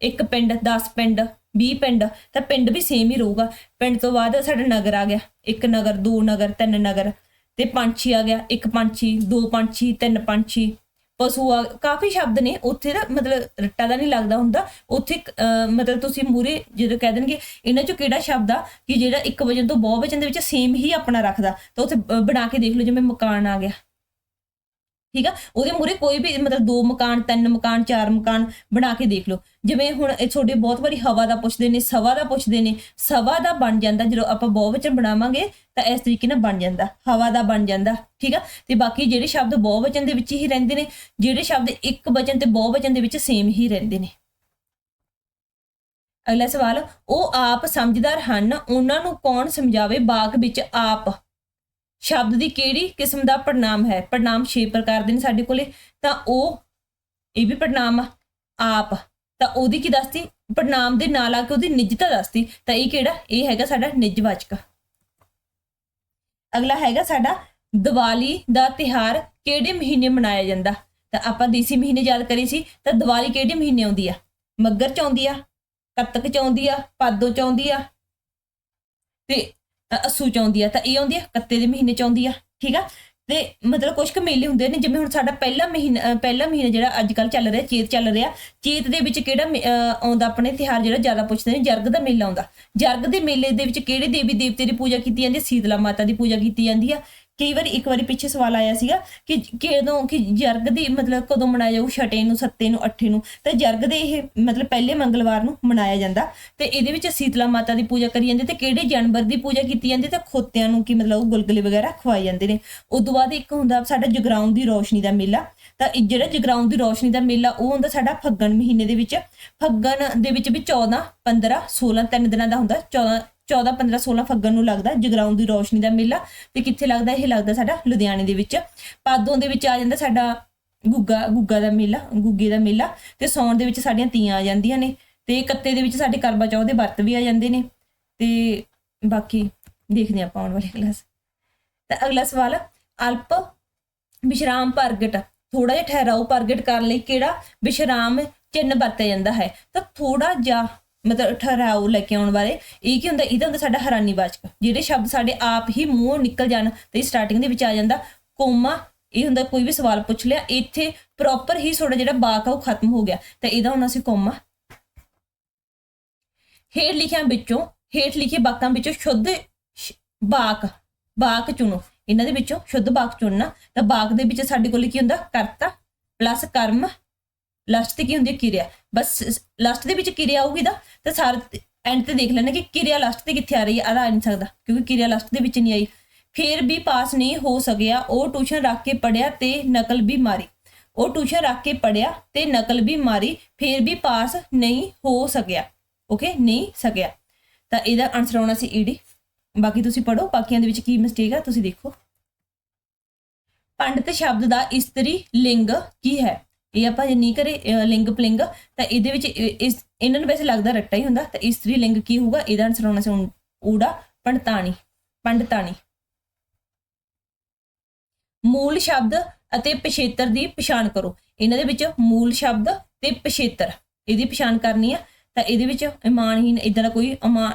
ਇੱਕ ਪਿੰਡ 10 ਪਿੰਡ 20 ਪਿੰਡ, ਤਾਂ ਪਿੰਡ ਵੀ ਸੇਮ ਹੀ ਰਹੂਗਾ। ਪਿੰਡ ਤੋਂ ਬਾਅਦ ਸਾਡਾ ਨਗਰ ਆ ਗਿਆ। ਇੱਕ ਨਗਰ, ਦੋ ਨਗਰ, ਤਿੰਨ ਨਗਰ। ਤੇ ਪੰਛੀ ਆ ਗਿਆ, ਇੱਕ ਪੰਛੀ, ਦੋ ਪੰਛੀ, ਤਿੰਨ ਪੰਛੀ। ਪਸ਼ੂ ਆ ਕਾਫੀ ਸ਼ਬਦ ਨੇ ਉੱਥੇ ਦਾ ਮਤਲਬ ਰੱਟਾ ਦਾ ਨਹੀਂ ਲੱਗਦਾ ਹੁੰਦਾ ਉੱਥੇ ਅਹ, ਮਤਲਬ ਤੁਸੀਂ ਮੂਰੇ ਜਦੋਂ ਕਹਿ ਦੇਣਗੇ ਇਹਨਾਂ ਚੋਂ ਕਿਹੜਾ ਸ਼ਬਦ ਆ ਕਿ ਜਿਹੜਾ ਇੱਕ ਵਜਨ ਤੋਂ ਬਹੁ ਵਜਨ ਦੇ ਵਿੱਚ ਸੇਮ ਹੀ ਆਪਣਾ ਰੱਖਦਾ ਤਾਂ ਉੱਥੇ ਬਣਾ ਕੇ ਦੇਖ ਲਓ ਜਿਵੇਂ ਮਕਾਨ ਆ ਗਿਆ। ਠੀਕ ਆ? ਉਹਦੇ ਮੂਰੇ ਕੋਈ ਵੀ ਮਤਲਬ ਦੋ ਮਕਾਨ, ਤਿੰਨ ਮਕਾਨ, ਚਾਰ ਮਕਾਨ ਬਣਾ ਕੇ ਦੇਖ ਲਓ। ਜਿਵੇਂ ਹੁਣ ਇਹ ਤੁਹਾਡੇ ਬਹੁਤ ਵਾਰੀ ਹਵਾ ਦਾ ਪੁੱਛਦੇ ਨੇ, ਸਵਾ ਦਾ ਪੁੱਛਦੇ ਨੇ, ਸਵਾ ਦਾ ਬਣ ਜਾਂਦਾ, ਜਦੋਂ ਆਪਾਂ ਬਹੁਵਚਨ ਬਣਾਵਾਂਗੇ ਤਾਂ ਇਸ ਤਰੀਕੇ ਨਾਲ ਬਣ ਜਾਂਦਾ, ਹਵਾ ਦਾ ਬਣ ਜਾਂਦਾ, ਠੀਕ ਆ? ਤੇ ਬਾਕੀ ਜਿਹੜੇ ਸ਼ਬਦ ਬਹੁਵਚਨ ਦੇ ਵਿੱਚ ਹੀ ਰਹਿੰਦੇ ਨੇ, ਜਿਹੜੇ ਸ਼ਬਦ ਇੱਕ ਵਚਨ ਤੇ ਬਹੁਵਚਨ ਦੇ ਵਿੱਚ ਸੇਮ ਹੀ ਰਹਿੰਦੇ ਨੇ। ਅਗਲਾ ਸਵਾਲ, ਉਹ ਆਪ ਸਮਝਦਾਰ ਹਨ, ਉਹਨਾਂ ਨੂੰ ਕੌਣ ਸਮਝਾਵੇ? ਬਾਗ ਵਿੱਚ ਆਪ। ਸ਼ਬਦ ਦੀ ਕਿਹੜੀ ਕਿਸਮ ਦਾ ਪੜਨਾਮ ਹੈ? ਪੜਨਾਮ 6 ਪ੍ਰਕਾਰ ਦੇ ਨੇ ਸਾਡੇ ਕੋਲੇ। ਤਾਂ ਉਹ, ਇਹ ਵੀ ਪੜਨਾਮ ਆ, ਆਪ। ਤਾਂ ਉਹਦੀ ਕੀ ਦੱਸਤੀ? ਪੜਨਾਮ ਦੇ ਨਾਲ ਆ ਕੇ ਉਹਦੀ ਨਿੱਜਤਾ ਦੱਸਤੀ। ਤਾਂ ਇਹ ਕਿਹੜਾ? ਇਹ ਹੈਗਾ ਸਾਡਾ ਨਿਜਵਾਚਕ। ਅਗਲਾ ਹੈਗਾ ਸਾਡਾ, ਦੀਵਾਲੀ ਦਾ ਤਿਹਾਰ ਕਿਹੜੇ ਮਹੀਨੇ ਮਨਾਇਆ ਜਾਂਦਾ? ਤਾਂ ਆਪਾਂ ਦੇਸੀ ਮਹੀਨੇ ਯਾਦ ਕਰੀ ਸੀ, ਤਾਂ ਦੀਵਾਲੀ ਕਿਹੜੇ ਮਹੀਨੇ ਆਉਂਦੀ ਆ? ਮੱਗਰ ਚ ਆਉਂਦੀ ਆ, ਕੱਤਕ ਚ ਆਉਂਦੀ ਆ, ਪਾਦੋ ਚ ਆਉਂਦੀ ਆ। ਤੇ ਅੱਸੂ ਚ ਆਉਂਦੀ ਆ ਤਾਂ ਇਹ ਆਉਂਦੀ ਆ ਕੱਤੇ ਦੇ ਮਹੀਨੇ ਚ ਆਉਂਦੀ ਆ ਠੀਕ ਆ? ਤੇ ਮਤਲਬ ਕੁਝ ਕੁ ਮੇਲੇ ਹੁੰਦੇ ਨੇ ਜਿਵੇਂ ਹੁਣ ਸਾਡਾ ਪਹਿਲਾ ਮਹੀਨਾ ਅ, ਪਹਿਲਾ ਮਹੀਨਾ ਜਿਹੜਾ ਅੱਜ ਕੱਲ ਚੱਲ ਰਿਹਾ ਚੇਤ ਚੱਲ ਰਿਹਾ ਚੇਤ ਦੇ ਵਿੱਚ ਕਿਹੜਾ ਮੇ- ਅ, ਆਉਂਦਾ ਆਪਣੇ ਤਿਹਾਰ ਜਿਹੜਾ ਜ਼ਿਆਦਾ ਪੁੱਛਦੇ ਨੇ ਜਰਗ ਦਾ ਮੇਲਾ ਆਉਂਦਾ। ਜਰਗ ਦੇ ਮੇਲੇ ਦੇ ਵਿੱਚ ਕਿਹੜੇ ਦੇਵੀ ਦੇਵਤੇ ਦੀ ਪੂਜਾ ਕੀਤੀ ਜਾਂਦੀ ਹੈ ਸੀਤਲਾ ਮਾਤਾ ਦੀ ਪੂਜਾ ਕੀਤੀ ਜਾਂਦੀ ਆ ਕਈ ਵਾਰੀ ਇੱਕ ਵਾਰੀ ਪਿੱਛੇ ਸਵਾਲ ਆਇਆ ਸੀਗਾ ਕਿ ਕਿਦੋਂ ਕਿ ਜਰਗ ਦੀ ਮਤਲਬ ਕਦੋਂ ਮਨਾਇਆ ਜਾਊ ਛਟੇ ਨੂੰ, ਸੱਤੇ ਨੂੰ, ਅੱਠੇ ਨੂੰ, ਤਾਂ ਜਰਗ ਦੇ ਇਹ ਮਤਲਬ ਪਹਿਲੇ ਮੰਗਲਵਾਰ ਨੂੰ ਮਨਾਇਆ ਜਾਂਦਾ। ਤੇ ਇਹਦੇ ਵਿੱਚ ਸੀਤਲਾ ਮਾਤਾ ਦੀ ਪੂਜਾ ਕਰੀ ਜਾਂਦੀ ਤੇ ਕਿਹੜੇ ਜਾਨਵਰ ਦੀ ਪੂਜਾ ਕੀਤੀ ਜਾਂਦੀ ਤੇ ਖੋਤਿਆਂ ਨੂੰ ਕੀ ਮਤਲਬ ਉਹ ਗੁਲਗੁਲੇ ਵਗੈਰਾ ਖਵਾਏ ਜਾਂਦੇ ਨੇ। ਉਸ ਤੋਂ ਬਾਅਦ ਇੱਕ ਹੁੰਦਾ ਸਾਡਾ ਜਗਰਾਉਂ ਦੀ ਰੋਸ਼ਨੀ ਦਾ ਮੇਲਾ, ਤਾਂ ਜਿਹੜਾ ਜਗਰਾਉਂ ਦੀ ਰੋਸ਼ਨੀ ਦਾ ਮੇਲਾ ਉਹ ਹੁੰਦਾ ਸਾਡਾ ਫੱਗਣ ਮਹੀਨੇ ਦੇ ਵਿੱਚ। ਫੱਗਣ ਦੇ ਵਿੱਚ ਵੀ 14 15 16 ਤਿੰਨ ਦਿਨਾਂ ਦਾ ਹੁੰਦਾ 14 14 15 16 ਫੱਗਣ ਨੂੰ ਲੱਗਦਾ ਜਗਰਾਉਂ ਦੀ ਰੋਸ਼ਨੀ ਦਾ ਮੇਲਾ ਤੇ ਕਿੱਥੇ ਲੱਗਦਾ ਇਹ ਲੱਗਦਾ ਸਾਡਾ ਲੁਧਿਆਣੇ ਦੇ ਵਿੱਚ। ਪਾਦੋਂ ਦੇ ਵਿੱਚ ਆ ਜਾਂਦਾ ਸਾਡਾ ਗੁੱਗਾ ਗੁੱਗਾ ਦਾ ਮੇਲਾ, ਗੁੱਗੇ ਦਾ ਮੇਲਾ ਤੇ ਸੌਣ ਦੇ ਵਿੱਚ ਸਾਡੀਆਂ ਤੀਆਂ ਆ ਜਾਂਦੀਆਂ ਨੇ ਤੇ ਕੱਤੇ ਦੇ ਵਿੱਚ ਸਾਡੇ ਕਰਵਾ ਚੌਥ ਦੇ ਵਰਤ ਵੀ ਆ ਜਾਂਦੇ ਨੇ ਤੇ ਬਾਕੀ ਦੇਖਦੇ ਆਪਾਂ ਆਉਣ ਵਾਲੀ ਕਲਾਸ ਤਾਂ ਅਗਲਾ ਸਵਾਲ ਅਲਪ ਵਿਸ਼ਰਾਮ ਪ੍ਰਗਟ ਥੋੜਾ ਜਿਹਾ ਠਹਿਰਾਓ ਪ੍ਰਗਟ ਕਰਨ ਲਈ ਕਿਹੜਾ ਵਿਸ਼ਰਾਮ ਚਿੰਨ ਵਰਤਿਆ ਜਾਂਦਾ ਹੈ? ਤਾਂ ਥੋੜਾ ਜਿਹਾ ਮਤਲਬ ਠਹਿਰਾਓ ਲੈ ਕੇ ਆਉਣ ਬਾਰੇ, ਇਹ ਕੀ ਹੁੰਦਾ ਇਹਦਾ ਹੁੰਦਾ ਸਾਡਾ ਹੈਰਾਨੀ ਵਾਚਕ। ਜਿਹੜੇ ਸ਼ਬਦ ਸਾਡੇ ਆਪ ਹੀ ਮੂੰਹੋਂ ਨਿਕਲ ਜਾਣ ਤੇ ਸਟਾਰਟਿੰਗ ਦੇ ਵਿੱਚ ਆ ਜਾਂਦਾ, ਕੋਮਾ, ਇਹ ਹੁੰਦਾ ਕੋਈ ਵੀ ਸਵਾਲ ਪੁੱਛ ਲਿਆ, ਇੱਥੇ ਪ੍ਰੋਪਰ ਹੀ ਤੁਹਾਡਾ ਜਿਹੜਾ ਬਾਕ ਆ ਉਹ ਖਤਮ ਹੋ ਗਿਆ। ਤਾਂ ਇਹਦਾ ਹੋਣਾ ਸੀ ਕੋਮਾ। ਹੇਠ ਲਿਖਿਆ ਵਿੱਚੋਂ, ਹੇਠ ਲਿਖੇ ਬਾਕਾਂ ਵਿੱਚੋਂ ਸ਼ੁੱਧ ਬਾਕ ਬਾਕ ਚੁਣੋ। ਇਹਨਾਂ ਦੇ ਵਿੱਚੋਂ ਸ਼ੁੱਧ ਬਾਕ ਚੁਣਨਾ, ਤਾਂ ਬਾਕ ਦੇ ਵਿੱਚ ਸਾਡੇ ਕੋਲ ਕੀ ਹੁੰਦਾ, ਕਰਤਾ ਪਲੱਸ ਕਰਮ ਲਾਸਟ ਤੇ ਕੀ ਹੁੰਦੀ ਹੈ? ਕਿਰਿਆ। ਬਸ ਲਾਸਟ ਦੇ ਵਿੱਚ ਕਿਰਿਆ ਆਊਗੀ ਦਾ ਤਾਂ ਸਾਰੇ ਐਂਡ ਤੇ ਦੇਖ ਲੈਣਾ ਕਿ ਕਿਰਿਆ ਲਾਸਟ ਤੇ ਕਿੱਥੇ ਆ ਰਹੀ ਹੈ। ਆਦਾ ਆ ਨਹੀਂ ਸਕਦਾ, ਕਿਉਂਕਿ ਕਿਰਿਆ ਲਾਸਟ ਦੇ ਵਿੱਚ ਨਹੀਂ ਆਈ। ਫੇਰ ਵੀ ਪਾਸ ਨਹੀਂ ਹੋ ਸਕਿਆ। ਉਹ ਟਿਊਸ਼ਨ ਰੱਖ ਕੇ ਪੜਿਆ ਤੇ ਨਕਲ ਵੀ ਮਾਰੀ। ਉਹ ਟਿਊਸ਼ਨ ਰੱਖ ਕੇ ਪੜਿਆ ਤੇ ਨਕਲ ਵੀ ਮਾਰੀ। ਫੇਰ ਵੀ ਪਾਸ ਨਹੀਂ ਹੋ ਸਕਿਆ। ਓਕੇ ਨਹੀਂ ਸਕਿਆ। ਤਾਂ ਇਹਦਾ ਆਨਸਰ ਆਉਣਾ ਸੀ ਈਡੀ। ਬਾਕੀ ਤੁਸੀਂ ਪੜੋ ਬਾਕੀਆਂ ਦੇ ਵਿੱਚ ਕੀ ਮਿਸਟੇਕ ਆ, ਤੁਸੀਂ ਦੇਖੋ। ਪੰਡਤ ਸ਼ਬਦ ਦਾ ਇਸਤਰੀ ਲਿੰਗ ਕੀ ਹੈ? ਇਹ ਆਪਾਂ ਜੇ ਨਹੀਂ ਕਰੇ ਲਿੰਗ ਪਲਿੰਗ, ਤਾਂ ਇਹਦੇ ਵਿੱਚ ਇਸ, ਇਹਨਾਂ ਨੂੰ ਵੈਸੇ ਲੱਗਦਾ ਰੱਟਾ ਹੀ ਹੁੰਦਾ, ਤਾਂ ਇਸਤਰੀ ਲਿੰਗ ਕੀ ਹੋਊਗਾ? ਇਹਦਾ ਆਨਸਰ ਹੋਣਾ ਸੀ ਊੜਾ, ਪੰਡਤਾਣੀ ਪੰਡਤਾਣੀ। ਮੂਲ ਸ਼ਬਦ ਅਤੇ ਪਿਛੇਤਰ ਦੀ ਪਛਾਣ ਕਰੋ। ਇਹਨਾਂ ਦੇ ਵਿੱਚ ਮੂਲ ਸ਼ਬਦ ਤੇ ਪਿਛੇਤਰ, ਇਹਦੀ ਪਛਾਣ ਕਰਨੀ ਆ, ਤਾਂ ਇਹਦੇ ਵਿੱਚ ਇਮਾਨਹੀਨ ਇਦਾਂ ਦਾ ਕੋਈ ਇਮਾਨ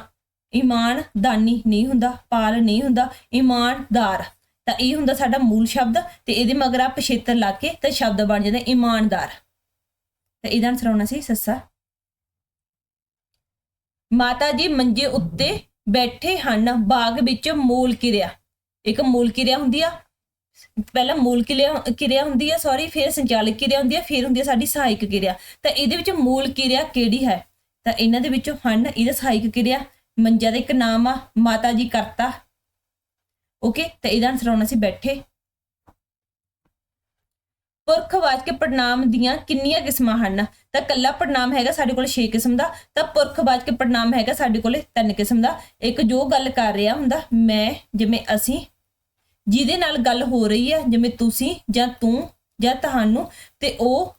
ਇਮਾਨਦਾਨੀ ਨਹੀਂ ਹੁੰਦਾ, ਪਾਲ ਨਹੀਂ ਹੁੰਦਾ, ਇਮਾਨਦਾਰ। ਤਾਂ ਇਹ ਹੁੰਦਾ ਸਾਡਾ ਮੂਲ ਸ਼ਬਦ ਤੇ ਇਹਦੇ ਮਗਰ ਆ ਪਿਛੇਤਰ ਲਾ ਕੇ ਤਾਂ ਸ਼ਬਦ ਬਣ ਜਾਂਦਾ ਇਮਾਨਦਾਰ। ਤਾਂ ਇਹਦਾ ਆਨਸਰ ਆਉਣਾ ਸੀ, ਸੱਸਾ। ਮਾਤਾ ਜੀ ਮੰਜੇ ਉੱਤੇ ਬੈਠੇ ਹਨ, ਬਾਗ ਵਿੱਚ ਮੂਲ ਕਿਰਿਆ। ਇੱਕ ਮੂਲ ਕਿਰਿਆ ਹੁੰਦੀ ਆ, ਪਹਿਲਾਂ ਮੂਲ ਕਿਰਿਆ ਕਿਰਿਆ ਹੁੰਦੀ ਆ ਸੌਰੀ ਫਿਰ ਸੰਚਾਲਕ ਕਿਰਿਆ ਹੁੰਦੀ ਆ, ਫਿਰ ਹੁੰਦੀ ਆ ਸਾਡੀ ਸਹਾਇਕ ਕਿਰਿਆ। ਤਾਂ ਇਹਦੇ ਵਿੱਚ ਮੂਲ ਕਿਰਿਆ ਕਿਹੜੀ ਹੈ? ਤਾਂ ਇਹਨਾਂ ਦੇ ਵਿੱਚੋਂ ਹਨ, ਇਹਦਾ ਸਹਾਇਕ ਕਿਰਿਆ ਮੰਜਾ ਦਾ ਇੱਕ ਨਾਮ ਆ, ਮਾਤਾ ਜੀ ਕਰਤਾ ਓਕੇ, ਤਾਂ ਇਹਦਾ ਆਨਸਰ ਆਉਣਾ ਸੀ ਬੈਠੇ। ਪੁਰਖਵਾਚਕ ਪੜਨਾਮ ਦੀਆਂ ਕਿੰਨੀਆਂ ਕਿਸਮਾਂ ਹਨ? ਤਾਂ ਕੱਲਾ ਪੜਨਾਮ ਹੈਗਾ ਸਾਡੇ ਕੋਲ 6 ਕਿਸਮ ਦਾ, ਤਾਂ ਪੁਰਖਵਾਚਕ ਪੜਨਾਮ ਹੈਗਾ ਸਾਡੇ ਕੋਲ 3 ਕਿਸਮ ਦਾ। ਇੱਕ ਜੋ ਗੱਲ ਕਰ ਰਿਹਾ ਹੁੰਦਾ, ਮੈਂ, ਜਿਵੇਂ ਅਸੀਂ, ਜਿਹਦੇ ਨਾਲ ਗੱਲ ਹੋ ਰਹੀ ਹੈ, ਜਿਵੇਂ ਤੁਸੀਂ, ਜਾਂ ਤੂੰ, ਜਾਂ ਤੁਹਾਨੂੰ, ਤੇ ਉਹ,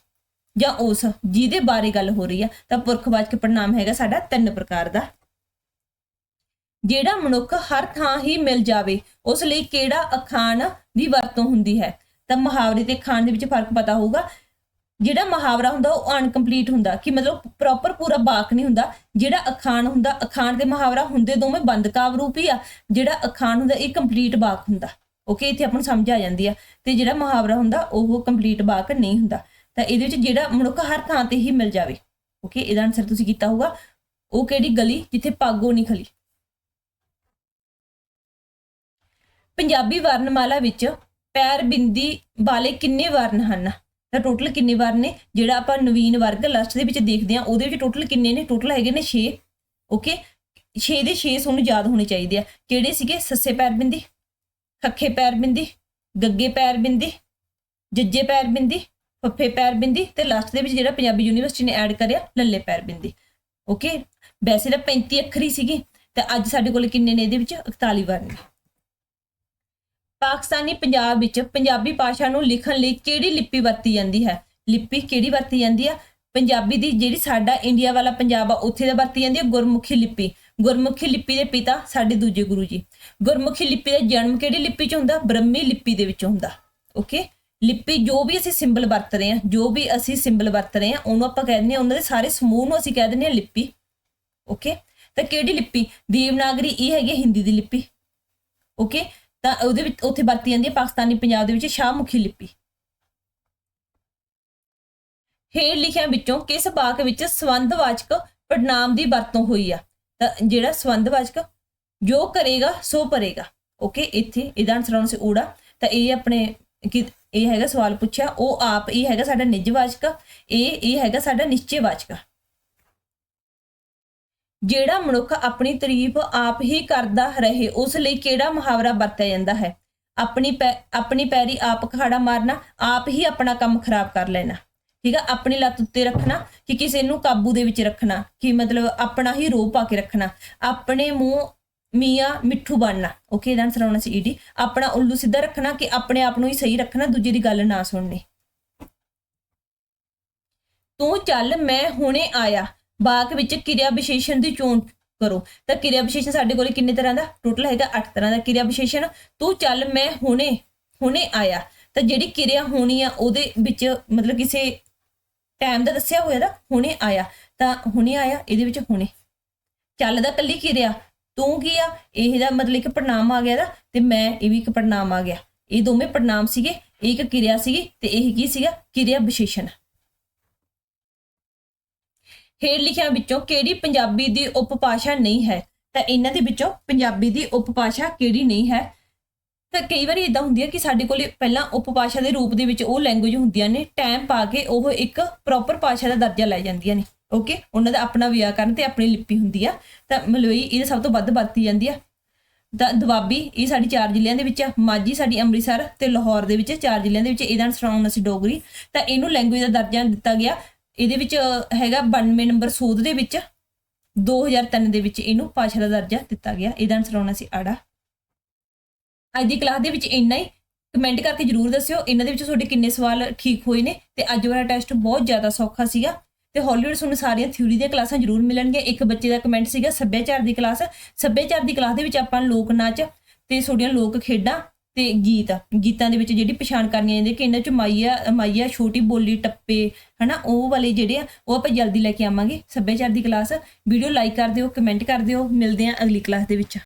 ਜਾਂ ਉਸ, ਜਿਹਦੇ ਬਾਰੇ ਗੱਲ ਹੋ ਰਹੀ ਹੈ, ਤਾਂ ਪੁਰਖਵਾਚਕ ਪੜਨਾਮ ਹੈਗਾ ਸਾਡਾ ਤਿੰਨ ਪ੍ਰਕਾਰ ਦਾ। ਜਿਹੜਾ ਮਨੁੱਖ ਹਰ ਥਾਂ ਹੀ ਮਿਲ ਜਾਵੇ, ਉਸ ਲਈ ਕਿਹੜਾ ਅਖਾਣ ਦੀ ਵਰਤੋਂ ਹੁੰਦੀ ਹੈ? ਤਾਂ ਮੁਹਾਵਰੇ ਤੇ ਅਖਾਣ ਦੇ ਵਿੱਚ ਫ਼ਰਕ ਪਤਾ ਹੋਊਗਾ। ਜਿਹੜਾ ਮੁਹਾਵਰਾ ਹੁੰਦਾ, ਉਹ ਅਨਕੰਪਲੀਟ ਹੁੰਦਾ, ਕਿ ਮਤਲਬ ਪ੍ਰੋਪਰ ਪੂਰਾ ਬਾਕ ਨਹੀਂ ਹੁੰਦਾ। ਜਿਹੜਾ ਅਖਾਣ ਹੁੰਦਾ, ਅਖਾਣ ਤੇ ਮੁਹਾਵਰਾ ਹੁੰਦੇ ਦੋਵੇਂ ਬੰਦ ਕਾਵ ਰੂਪ ਹੀ ਆ। ਜਿਹੜਾ ਅਖਾਣ ਹੁੰਦਾ, ਇਹ ਕੰਪਲੀਟ ਬਾਕ ਹੁੰਦਾ। ਓਕੇ ਇੱਥੇ ਆਪਾਂ ਨੂੰ ਸਮਝ ਆ ਜਾਂਦੀ ਆ। ਤੇ ਜਿਹੜਾ ਮੁਹਾਵਰਾ ਹੁੰਦਾ, ਉਹ ਕੰਪਲੀਟ ਬਾਕ ਨਹੀਂ ਹੁੰਦਾ। ਤਾਂ ਇਹਦੇ ਵਿੱਚ ਜਿਹੜਾ ਮਨੁੱਖ ਹਰ ਥਾਂ ਤੇ ਹੀ ਮਿਲ ਜਾਵੇ। ਓਕੇ ਇਹਦਾ ਆਨਸਰ ਤੁਸੀਂ ਕੀਤਾ ਹੋਊਗਾ। ਉਹ ਕਿਹੜੀ ਗਲੀ, ਜਿੱਥੇ ਪਾਗੋ ਨਹੀਂ ਖਲੀ? ਪੰਜਾਬੀ ਵਰਣਮਾਲਾ ਵਿੱਚ ਪੈਰ ਬਿੰਦੀ ਵਾਲੇ ਕਿੰਨੇ ਵਰਨ ਹਨ? ਤਾਂ ਟੋਟਲ ਕਿੰਨੇ ਵਰਨ ਨੇ? ਜਿਹੜਾ ਆਪਾਂ ਨਵੀਨ ਵਰਗ ਲਾਸਟ ਦੇ ਵਿੱਚ ਦੇਖਦੇ ਆ ਉਹਦੇ ਵਿੱਚ ਟੋਟਲ ਕਿੰਨੇ ਨੇ? ਟੋਟਲ ਹੈਗੇ ਨੇ 6 ਓਕੇ 6 ਦੇ 6 ਤੁਹਾਨੂੰ ਯਾਦ ਹੋਣੇ ਚਾਹੀਦੇ ਆ। ਕਿਹੜੇ ਸੀਗੇ? ਸੱਸੇ ਪੈਰ ਬਿੰਦੀ, ਖੱਖੇ ਪੈਰ ਬਿੰਦੀ, ਗੱਗੇ ਪੈਰ ਬਿੰਦੀ, ਜੱਜੇ ਪੈਰ ਬਿੰਦੀ, ਫੱਫੇ ਪੈਰ ਬਿੰਦੀ ਤੇ ਲਾਸਟ ਦੇ ਵਿੱਚ ਜਿਹੜਾ ਪੰਜਾਬੀ ਯੂਨੀਵਰਸਿਟੀ ਨੇ ਐਡ ਕਰਿਆ, ਲੱਲੇ ਪੈਰ ਬਿੰਦੀ। ਓਕੇ ਵੈਸੇ ਤਾਂ 35 ਅੱਖਰੀ ਸੀਗੀ। ਤੇ ਅੱਜ ਸਾਡੇ ਕੋਲ ਕਿੰਨੇ ਨੇ ਇਹਦੇ ਵਿੱਚ? 41 ਵਰਨ ਨੇ। ਪਾਕਿਸਤਾਨੀ ਪੰਜਾਬ ਵਿੱਚ ਪੰਜਾਬੀ ਭਾਸ਼ਾ ਨੂੰ ਲਿਖਣ ਲਈ ਕਿਹੜੀ ਲਿਪੀ ਵਰਤੀ ਜਾਂਦੀ ਹੈ? ਲਿਪੀ ਕਿਹੜੀ ਵਰਤੀ ਜਾਂਦੀ ਆ? ਪੰਜਾਬੀ ਦੀ ਜਿਹੜੀ ਸਾਡਾ ਇੰਡੀਆ ਵਾਲਾ ਪੰਜਾਬ ਆ, ਉੱਥੇ ਦਾ ਵਰਤੀ ਜਾਂਦੀ ਹੈ ਗੁਰਮੁਖੀ ਲਿਪੀ। ਗੁਰਮੁਖੀ ਲਿਪੀ ਦੇ ਪਿਤਾ ਸਾਡੇ ਦੂਜੇ ਗੁਰੂ ਜੀ। ਗੁਰਮੁਖੀ ਲਿਪੀ ਦਾ ਜਨਮ ਕਿਹੜੀ ਲਿਪੀ ਚ ਹੁੰਦਾ? ਬ੍ਰਹਮੀ ਲਿਪੀ ਦੇ ਵਿੱਚ ਹੁੰਦਾ। ਓਕੇ? ਲਿਪੀ ਜੋ ਵੀ ਅਸੀਂ ਸਿੰਬਲ ਵਰਤ ਰਹੇ ਹਾਂ ਜੋ ਵੀ ਅਸੀਂ ਸਿੰਬਲ ਵਰਤ ਰਹੇ ਹਾਂ ਉਹਨੂੰ ਆਪਾਂ ਕਹਿ ਦਿੰਦੇ ਹਾਂ ਉਹਨਾਂ ਦੇ ਸਾਰੇ ਸਮੂਹ ਨੂੰ ਅਸੀਂ ਕਹਿ ਦਿੰਦੇ ਹਾਂ ਲਿਪੀ। ਓਕੇ? ਤਾਂ ਕਿਹੜੀ ਲਿਪੀ? ਦੇਵਨਾਗਰੀ ਇਹ ਹੈਗੀ ਹਿੰਦੀ ਦੀ ਲਿਪੀ। ਓਕੇ? ਤਾਂ ਉਹਦੇ ਵਿੱਚ, ਉੱਥੇ ਵਰਤੀ ਜਾਂਦੀ ਹੈ ਪਾਕਿਸਤਾਨੀ ਪੰਜਾਬ ਦੇ ਵਿੱਚ ਸ਼ਾਹਮੁਖੀ ਲਿਪੀ। ਹੇਠ ਲਿਖਿਆਂ ਵਿੱਚੋਂ ਕਿਸ ਵਾਕ ਵਿੱਚ ਸੰਬੰਧਵਾਚਕ ਪੜਨਾਮ ਦੀ ਵਰਤੋਂ ਹੋਈ ਆ? ਤਾਂ ਜਿਹੜਾ ਸੰਬੰਧਵਾਚਕ ਜੋ ਕਰੇਗਾ, ਸੋ ਭਰੇਗਾ ਓਕੇ, ਇੱਥੇ ਇਹਦਾ ਆਨਸਰ ਆਉਣਾ ਸੀ ਊੜਾ। ਤਾਂ ਇਹ ਆਪਣੇ ਕਿ ਇਹ ਹੈਗਾ ਸਵਾਲ ਪੁੱਛਿਆ, ਉਹ ਆਪ, ਇਹ ਹੈਗਾ ਸਾਡਾ ਨਿਜਵਾਚਕ ਇਹ ਇਹ ਹੈਗਾ ਸਾਡਾ ਨਿਸ਼ਚੈਵਾਚਕ ਜਿਹੜਾ ਮਨੁੱਖ ਆਪਣੀ ਤਾਰੀਫ ਆਪ ਹੀ ਕਰਦਾ ਰਹੇ, ਉਸ ਲਈ ਕਿਹੜਾ ਮੁਹਾਵਰਾ ਵਰਤਿਆ ਜਾਂਦਾ ਹੈ? ਆਪਣੀ ਪੈ- ਆਪਣੀ ਪੈਰੀ ਆਪ ਖਾੜਾ ਮਾਰਨਾ, ਆਪ ਹੀ ਆਪਣਾ ਕੰਮ ਖਰਾਬ ਕਰ ਲੈਣਾ। ਠੀਕ ਆ, ਆਪਣੀ ਲੱਤ ਉੱਤੇ ਰੱਖਣਾ ਕਿ ਕਿਸੇ ਨੂੰ ਕਾਬੂ ਦੇ ਵਿੱਚ ਰੱਖਣਾ, ਕਿ ਮਤਲਬ ਆਪਣਾ ਹੀ ਰੋਹ ਪਾ ਕੇ ਰੱਖਣਾ। ਆਪਣੇ ਮੂੰਹ ਮੀਆਂ ਮਿੱਠੂ ਬਣਨਾ। ਓਕੇ ਇਹਦਾ ਆਨਸਰ ਆਉਣਾ ਸੀ ਈਡੀ ਆਪਣਾ ਉੱਲੂ ਸਿੱਧਾ ਰੱਖਣਾ ਕਿ ਆਪਣੇ ਆਪ ਨੂੰ ਹੀ ਸਹੀ ਰੱਖਣਾ, ਦੂਜੇ ਦੀ ਗੱਲ ਨਾ ਸੁਣਨੀ। ਤੂੰ ਚੱਲ, ਮੈਂ ਹੁਣੇ ਆਇਆ। ਵਾਕ ਵਿੱਚ ਕਿਰਿਆ ਵਿਸ਼ੇਸ਼ਣ ਦੀ ਚੋਣ ਕਰੋ। ਤਾਂ ਕਿਰਿਆ ਵਿਸ਼ੇਸ਼ਣ ਸਾਡੇ ਕੋਲ ਕਿੰਨੇ ਤਰ੍ਹਾਂ ਦਾ? ਟੋਟਲ ਹੈਗਾ 8 ਤਰ੍ਹਾਂ ਦਾ ਕਿਰਿਆ ਵਿਸ਼ੇਸ਼ਣ ਤੂੰ ਚੱਲ, ਮੈਂ ਹੁਣੇ ਹੁਣੇ ਆਇਆ। ਤਾਂ ਜਿਹੜੀ ਕਿਰਿਆ ਹੋਣੀ ਆ, ਉਹਦੇ ਵਿੱਚ ਮਤਲਬ ਕਿਸੇ ਟਾਈਮ ਦਾ ਦੱਸਿਆ ਹੋਇਆ ਦਾ ਹੁਣੇ ਆਇਆ। ਤਾਂ ਹੁਣੇ ਆਇਆ, ਇਹਦੇ ਵਿੱਚ ਹੁਣੇ। ਚੱਲ ਦਾ ਕੱਲੀ ਕਿਰਿਆ। ਤੂੰ ਕੀ ਆ? ਇਹਦਾ ਮਤਲਬ ਇੱਕ ਪੜਨਾਮ ਆ ਗਿਆ ਦਾ ਤੇ ਮੈਂ, ਇਹ ਵੀ ਇੱਕ ਪੜਨਾਮ ਆ ਗਿਆ। ਇਹ ਦੋਵੇਂ ਪੜਨਾਮ ਸੀਗੇ, ਇਹ ਇੱਕ ਕਿਰਿਆ ਸੀਗੀ, ਤੇ ਇਹ ਕੀ ਸੀਗਾ? ਕਿਰਿਆ ਵਿਸ਼ੇਸ਼ਣ ਹੇਠ ਲਿਖਿਆਂ ਵਿੱਚੋਂ ਕਿਹੜੀ ਪੰਜਾਬੀ ਦੀ ਉਪਭਾਸ਼ਾ ਨਹੀਂ ਹੈ? ਤਾਂ ਇਹਨਾਂ ਦੇ ਵਿੱਚੋਂ ਪੰਜਾਬੀ ਦੀ ਉਪਭਾਸ਼ਾ ਕਿਹੜੀ ਨਹੀਂ ਹੈ? ਤਾਂ ਕਈ ਵਾਰੀ ਇਦਾਂ ਹੁੰਦੀ ਹੈ ਕਿ ਸਾਡੇ ਕੋਲ ਪਹਿਲਾਂ ਉਪਭਾਸ਼ਾ ਦੇ ਰੂਪ ਦੇ ਵਿੱਚ ਉਹ ਲੈਂਗੁਏਜ ਹੁੰਦੀਆਂ ਨੇ ਟਾਈਮ ਪਾ ਕੇ ਉਹ ਇੱਕ ਪ੍ਰੋਪਰ ਭਾਸ਼ਾ ਦਾ ਦਰਜਾ ਲੈ ਜਾਂਦੀਆਂ ਨੇ ਓਕੇ ਉਹਨਾਂ ਦਾ ਆਪਣਾ ਵਿਆਕਰਨ ਤੇ ਆਪਣੀ ਲਿਪੀ ਹੁੰਦੀ ਆ, ਤਾਂ ਮਲਵਈ ਇਹ ਸਭ ਤੋਂ ਵੱਧ ਵਰਤੀ ਜਾਂਦੀ ਆ। ਤਾਂ ਦੁਆਬੀ, ਇਹ ਸਾਡੀ ਚਾਰ ਜ਼ਿਲ੍ਹਿਆਂ ਦੇ ਵਿੱਚ ਆ, ਮਾਝੀ ਸਾਡੀ ਅੰਮ੍ਰਿਤਸਰ ਤੇ ਲਾਹੌਰ ਦੇ ਵਿੱਚ ਚਾਰ ਜ਼ਿਲ੍ਹਿਆਂ ਦੇ ਵਿੱਚ ਇਹਦਾ ਆਨਸਰ ਆਉਣਾ ਸੀ ਡੋਗਰੀ, ਤਾਂ ਇਹਨੂੰ ਲੈਂਗੁਏਜ ਦਾ ਦਰਜਾ ਦਿੱਤਾ ਗਿਆ। ਇਹਦੇ ਵਿੱਚ ਹੈਗਾ 92 ਨੰਬਰ ਸੋਧ ਦੇ ਵਿੱਚ 2003 ਦੇ ਵਿੱਚ ਇਹਨੂੰ ਭਾਸ਼ਾ ਦਾ ਦਰਜਾ ਦਿੱਤਾ ਗਿਆ। ਇਹਦਾ ਆਨਸਰ ਆਉਣਾ ਸੀ ਆੜਾ। ਅੱਜ ਦੀ ਕਲਾਸ ਦੇ ਵਿੱਚ ਇੰਨਾ ਹੀ। ਕਮੈਂਟ ਕਰਕੇ ਜਰੂਰ ਦੱਸਿਓ, ਇਹਨਾਂ ਦੇ ਵਿੱਚ ਤੁਹਾਡੇ ਕਿੰਨੇ ਸਵਾਲ ਠੀਕ ਹੋਏ ਨੇ, ਤੇ ਅੱਜ ਵਾਲਾ ਟੈਸਟ ਬਹੁਤ ਜ਼ਿਆਦਾ ਸੌਖਾ ਸੀਗਾ। ਤੇ ਹੌਲੀਵੁੱਡ ਤੁਹਾਨੂੰ ਸਾਰੀਆਂ ਥਿਊਰੀ ਦੀਆਂ ਕਲਾਸਾਂ ਜਰੂਰ ਮਿਲਣਗੀਆਂ। ਇੱਕ ਬੱਚੇ ਦਾ ਕਮੈਂਟ ਸੀਗਾ ਸੱਭਿਆਚਾਰ ਦੀ ਕਲਾਸ ਸੱਭਿਆਚਾਰ ਦੀ ਕਲਾਸ ਦੇ ਵਿੱਚ ਆਪਾਂ ਲੋਕ ਨਾਚ ਤੇ ਤੁਹਾਡੀਆਂ ਲੋਕ ਖੇਡਾਂ ਤੇ ਗੀਤ ਗੀਤਾਂ ਦੇ ਵਿੱਚ ਜਿਹੜੀ ਪਛਾਣ ਕਰਨੀ ਜਾਂਦੀ ਕਿ ਇਹਨਾਂ ਚ ਮਾਈਆ ਮਾਈਆ ਛੋਟੀ ਬੋਲੀ ਟੱਪੇ, ਹਨਾ, ਉਹ ਵਾਲੇ ਜਿਹੜੇ ਆ, ਉਹ ਆਪਾਂ ਜਲਦੀ ਲੈ ਕੇ ਆਵਾਂਗੇ ਸੱਭਿਆਚਾਰ ਦੀ ਕਲਾਸ। ਵੀਡੀਓ ਲਾਈਕ ਕਰ ਦਿਓ ਕਮੈਂਟ ਕਰ ਦਿਓ। ਮਿਲਦੇ ਆ ਅਗਲੀ ਕਲਾਸ ਦੇ ਵਿੱਚ।